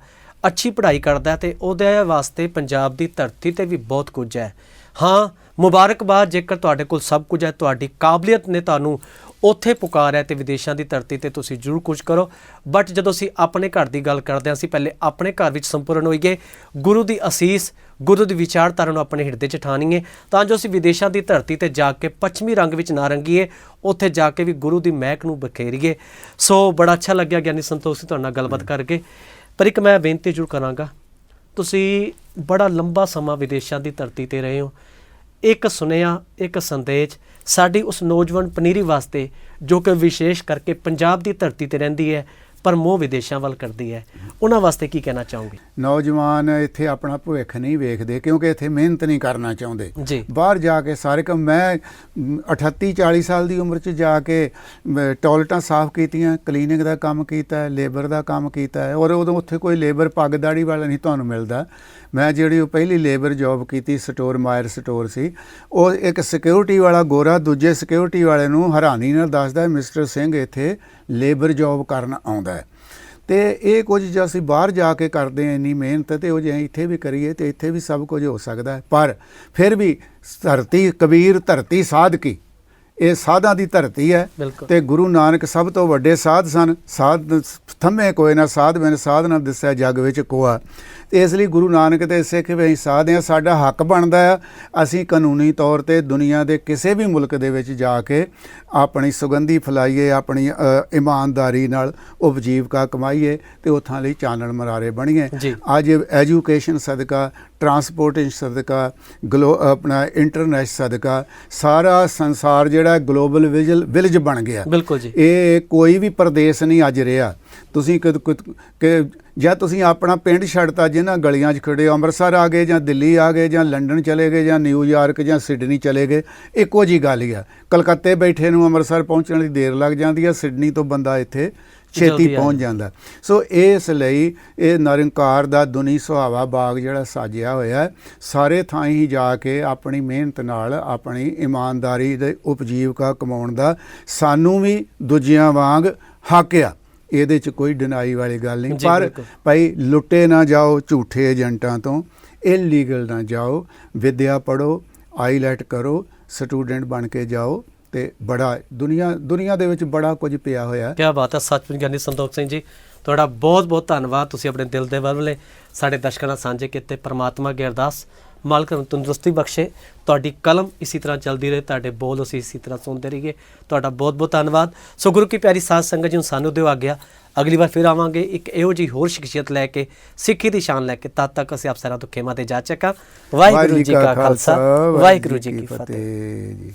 Speaker 1: ਅੱਛੀ ਪੜ੍ਹਾਈ ਕਰਦਾ ਹੈ, ਤੇ ਉਹਦੇ ਵਾਸਤੇ ਪੰਜਾਬ ਦੀ ਧਰਤੀ ਤੇ ਵੀ ਬਹੁਤ ਕੁਝ ਹੈ। ਹਾਂ, ਮੁਬਾਰਕਬਾਦ ਜੇਕਰ ਤੁਹਾਡੇ ਕੋਲ ਸਭ ਕੁਝ ਹੈ, ਤੁਹਾਡੀ ਕਾਬਲੀਅਤ ਨੇ ਤੁਹਾਨੂੰ ਉੱਥੇ ਪੁਕਾਰਿਆ ਤੇ ਵਿਦੇਸ਼ਾਂ ਦੀ ਧਰਤੀ ਤੇ ਤੁਸੀਂ ਜ਼ਰੂਰ ਕੁਝ ਕਰੋ। ਬਟ ਜਦੋਂ ਅਸੀਂ ਆਪਣੇ ਘਰ ਦੀ ਗੱਲ ਕਰਦੇ ਹਾਂ ਅਸੀਂ ਪਹਿਲੇ ਆਪਣੇ ਘਰ ਵਿੱਚ ਸੰਪੂਰਨ ਹੋਈਏ। ਗੁਰੂ ਦੀ ਅਸੀਸ ਗੁਰੂ ਦੀ ਵਿਚਾਰਧਾਰਾ ਨੂੰ ਆਪਣੇ ਹਿਰਦੇ 'ਚ ਠਾਣੀਏ। ਤਾਂ ਜੋ ਅਸੀਂ ਵਿਦੇਸ਼ਾਂ ਦੀ ਧਰਤੀ ਤੇ ਜਾ ਕੇ ਪੱਛਮੀ ਰੰਗ ਵਿੱਚ ਨਾ ਰੰਗੀਏ ਉੱਥੇ ਜਾ ਕੇ ਵੀ ਗੁਰੂ ਦੀ ਮਹਿਕ ਨੂੰ ਬਖੇਰੀਏ। ਸੋ ਬੜਾ ਅੱਛਾ ਲੱਗਿਆ ਗਿਆਨੀ ਸੰਤੋਖ ਸਿੰਘ ਤੁਹਾਡੇ ਨਾਲ ਗੱਲਬਾਤ ਕਰਕੇ। ਪਰ ਇੱਕ ਮੈਂ ਬੇਨਤੀ ਜ਼ਰੂਰ ਕਰਾਂਗਾ ਤੁਸੀਂ ਬੜਾ ਲੰਬਾ ਸਮਾਂ ਵਿਦੇਸ਼ਾਂ ਦੀ ਧਰਤੀ ਤੇ ਰਹੇ ਹੋ। ਇੱਕ ਸੁਨੇਹਾ, ਇੱਕ ਸੰਦੇਸ਼ ਸਾਡੀ ਉਸ ਨੌਜਵਾਨ ਪਨੀਰੀ ਵਾਸਤੇ ਜੋ ਕਿ ਵਿਸ਼ੇਸ਼ ਕਰਕੇ ਪੰਜਾਬ ਦੀ ਧਰਤੀ ਤੇ ਰਹਿੰਦੀ ਹੈ। ਪਰ ਮੋਹ ਵਿਦੇਸ਼ਾਂ ਵੱਲ ਕਰਦੀ ਹੈ। ਉਹਨਾਂ ਵਾਸਤੇ ਕੀ ਕਹਿਣਾ ਚਾਹੋਗੇ?
Speaker 2: ਨੌਜਵਾਨ ਇੱਥੇ ਆਪਣਾ ਭਵਿੱਖ ਨਹੀਂ ਵੇਖਦੇ ਕਿਉਂਕਿ ਇੱਥੇ ਮਿਹਨਤ ਨਹੀਂ ਕਰਨਾ ਚਾਹੁੰਦੇ।
Speaker 1: ਜੀ।
Speaker 2: ਬਾਹਰ ਜਾ ਕੇ ਸਾਰੇ ਕੰਮ ਮੈਂ ਮ, 38 40 ਸਾਲ ਦੀ ਉਮਰ 'ਚ ਜਾ ਕੇ ਮ, ਟਾਇਲਟਾਂ ਸਾਫ਼ ਕੀਤੀਆਂ ਕਲੀਨਿੰਗ ਦਾ ਕੰਮ ਕੀਤਾ ਹੈ ਲੇਬਰ ਦਾ ਕੰਮ ਕੀਤਾ ਹੈ ਔਰ ਉਦੋਂ ਉੱਥੇ ਕੋਈ ਲੇਬਰ ਪੱਗ ਦਾੜੀ ਵਾਲਾ ਨਹੀਂ ਤੁਹਾਨੂੰ ਮਿਲਦਾ। ਮੈਂ ਜਿਹੜੀ ਉਹ ਪਹਿਲੀ ਲੇਬਰ ਜੌਬ ਕੀਤੀ ਸਟੋਰ ਮਾਇਰ ਸਟੋਰ ਸੀ ਉਹ ਇੱਕ ਸਿਕਿਉਰਿਟੀ ਵਾਲਾ ਗੋਰਾ ਦੂਜੇ ਸਿਕਿਉਰਿਟੀ ਵਾਲੇ ਨੂੰ ਹੈਰਾਨੀ ਨਾਲ ਦੱਸਦਾ ਮਿਸਟਰ ਸਿੰਘ ਇੱਥੇ ਲੇਬਰ ਜੌਬ ਕਰਨ ਆਉਂਦਾ ਹੈ। ਤੇ ਇਹ ਕੁਝ ਜੇ ਅਸੀਂ ਬਾਹਰ ਜਾ ਕੇ ਕਰਦੇ ਹਾਂ ਇੰਨੀ ਮਿਹਨਤ ਤੇ ਉਹ ਜੇ ਇੱਥੇ ਵੀ ਕਰੀਏ ਤੇ ਇੱਥੇ ਵੀ ਸਭ ਕੁਝ ਹੋ ਸਕਦਾ ਪਰ ਫਿਰ ਵੀ ਧਰਤੀ ਕਬੀਰ ਧਰਤੀ ਸਾਧ ਕੀ ਇਹ ਸਾਧਾਂ ਦੀ ਧਰਤੀ ਹੈ ਤੇ ਗੁਰੂ ਨਾਨਕ ਸਭ ਤੋਂ ਵੱਡੇ ਸਾਧ ਸਨ। ਸਾਧ ਥੰਮੇ ਕੋਈ ਨਾ ਸਾਧ ਬਿਨ ਸਾਧ ਨਾ ਦਿਸਿਆ ਜਗ ਵਿੱਚ ਕੋਆ। ਤੇ ਇਸ ਲਈ ਗੁਰੂ ਨਾਨਕ ਤੇ ਸਿੱਖ ਵੀ ਸਾਧ ਹਾਂ ਸਾਡਾ ਹੱਕ ਬਣਦਾ ਆ ਅਸੀਂ ਕਾਨੂੰਨੀ ਤੌਰ ਤੇ ਦੁਨੀਆ ਦੇ ਕਿਸੇ ਵੀ ਮੁਲਕ ਦੇ ਵਿੱਚ ਜਾ ਕੇ ਆਪਣੀ ਸੁਗੰਧੀ ਫੈਲਾਈਏ ਆਪਣੀ ਇਮਾਨਦਾਰੀ ਨਾਲ ਉਪਜੀਵਕਾ ਕਮਾਈਏ ਤੇ ਉਥਾਂ ਲਈ ਚਾਨਣ ਮਰਾਰੇ ਬਣੀਏ। ਅੱਜ ਐਜੂਕੇਸ਼ਨ ਸਦਕਾ ਟਰਾਂਸਪੋਰਟੇਸ਼ਨ ਸਦਕਾ ਗਲੋ ਆਪਣਾ ਇੰਟਰਨੈਟ ਸਦਕਾ ਸਾਰਾ ਸੰਸਾਰ ਜਿਹੜਾ ਗਲੋਬਲ ਵਿਲੇਜ ਬਣ ਗਿਆ।
Speaker 1: ਬਿਲਕੁਲ ਜੀ।
Speaker 2: ਇਹ ਕੋਈ ਵੀ ਪ੍ਰਦੇਸ਼ ਨਹੀਂ ਅੱਜ ਰਿਹਾ। ਤੁਸੀਂ ਕਿ ਜਾਂ ਤੁਸੀਂ ਆਪਣਾ ਪਿੰਡ ਛੱਡਤਾ ਜਿਨ੍ਹਾਂ ਗਲੀਆਂ 'ਚ ਖੜੇ ਹੋ ਅੰਮ੍ਰਿਤਸਰ ਆ ਗਏ ਜਾਂ ਦਿੱਲੀ ਆ ਗਏ ਜਾਂ ਲੰਡਨ ਚਲੇ ਗਏ ਜਾਂ ਨਿਊਯਾਰਕ ਜਾਂ ਸਿਡਨੀ ਚਲੇ ਗਏ ਇੱਕੋ ਜੀ ਗੱਲ ਹੀ ਆ। ਕਲਕੱਤੇ ਬੈਠੇ ਨੂੰ ਅੰਮ੍ਰਿਤਸਰ ਪਹੁੰਚਣ ਲਈ ਦੇਰ ਲੱਗ ਜਾਂਦੀ ਆ ਸਿਡਨੀ ਤੋਂ ਬੰਦਾ ਇੱਥੇ ਛੇਤੀ ਪਹੁੰਚ ਜਾਂਦਾ। ਸੋ ਇਸ ਲਈ ਇਹ ਨਿਰੰਕਾਰ ਦਾ ਦੁਨੀ ਸੁਹਾਵਾ ਬਾਗ ਜਿਹੜਾ ਸਾਜਿਆ ਹੋਇਆ ਹੈ, ਸਾਰੇ ਥਾਂ ਹੀ ਜਾ ਕੇ ਆਪਣੀ ਮਿਹਨਤ ਨਾਲ ਆਪਣੀ ਇਮਾਨਦਾਰੀ ਦੇ ਉਪਜੀਵਕਾ ਕਮਾਉਣ ਦਾ ਸਾਨੂੰ ਵੀ ਦੂਜਿਆਂ ਵਾਂਗ ਹੱਕ ਆ। ਇਹਦੇ 'ਚ ਕੋਈ ਡਿਨਾਈ ਵਾਲੀ ਗੱਲ ਨਹੀਂ। ਪਰ। ਭਾਈ ਲੁੱਟੇ ਨਾ ਜਾਓ ਝੂਠੇ ਏਜੰਟਾਂ ਤੋਂ ਇਲੀਗਲ ਨਾ ਜਾਓ। ਵਿਦਿਆ ਪੜੋ ਆਈਲੈਟ ਕਰੋ ਸਟੂਡੈਂਟ ਬਣ ਕੇ ਜਾਓ। ਤੇ ਬੜਾ ਦੁਨੀਆ ਦੁਨੀਆ ਦੇ ਵਿੱਚ ਬੜਾ ਕੁਝ ਪਿਆ ਹੋਇਆ। ਹੈ।
Speaker 1: ਕੀ ਬਾਤ ਹੈ ਸੱਚਮੁੱਚ ਗਿਆਨੀ ਸੰਤੋਖ ਸਿੰਘ ਜੀ ਤੁਹਾਡਾ ਬਹੁਤ ਬਹੁਤ ਧੰਨਵਾਦ। ਤੁਸੀਂ ਆਪਣੇ ਦਿਲ ਦੇ ਵੱਲੇ ਸਾਡੇ ਦਰਸ਼ਕਾਂ ਨਾਲ ਸਾਂਝੇ ਕੀਤੇ ਪ੍ਰਮਾਤਮਾ ਅੱਗੇ ਅਰਦਾਸ। ਮਾਲਕ ਨੂੰ ਤੰਦਰੁਸਤੀ ਬਖਸ਼ੇ। ਤੁਹਾਡੀ ਕਲਮ ਇਸੇ ਤਰ੍ਹਾਂ ਚੱਲਦੀ ਰਹੇ ਤੁਹਾਡੇ ਬੋਲ ਅਸੀਂ ਇਸੇ ਤਰ੍ਹਾਂ ਸੁਣਦੇ ਰਹੀਏ। ਤੁਹਾਡਾ ਬਹੁਤ ਬਹੁਤ ਧੰਨਵਾਦ। ਸੋ ਗੁਰੂ ਕੀ ਪਿਆਰੀ ਸਾਧ ਸੰਗਤ ਜੀ ਨੂੰ ਸਾਨੂੰ ਦਿਓ ਆਗਿਆ। ਅਗਲੀ ਵਾਰ ਫਿਰ ਆਵਾਂਗੇ ਇੱਕ ਇਹੋ ਜਿਹੀ ਹੋਰ ਸ਼ਖਸੀਅਤ ਲੈ ਕੇ ਸਿੱਖੀ ਦੀ ਸ਼ਾਨ ਲੈ ਕੇ। ਤਦ ਤੱਕ ਅਸੀਂ ਆਪ ਸਾਰਿਆਂ ਤੋਂ ਖੇਮਾ ਤੇ ਜਾ ਚੱਕਾਂ। ਵਾਹਿਗੁਰੂ ਜੀ ਕਾ ਖਾਲਸਾ ਵਾਹਿਗੁਰੂ ਜੀ ਕੀ ਫਤਿਹ
Speaker 2: ਜੀ।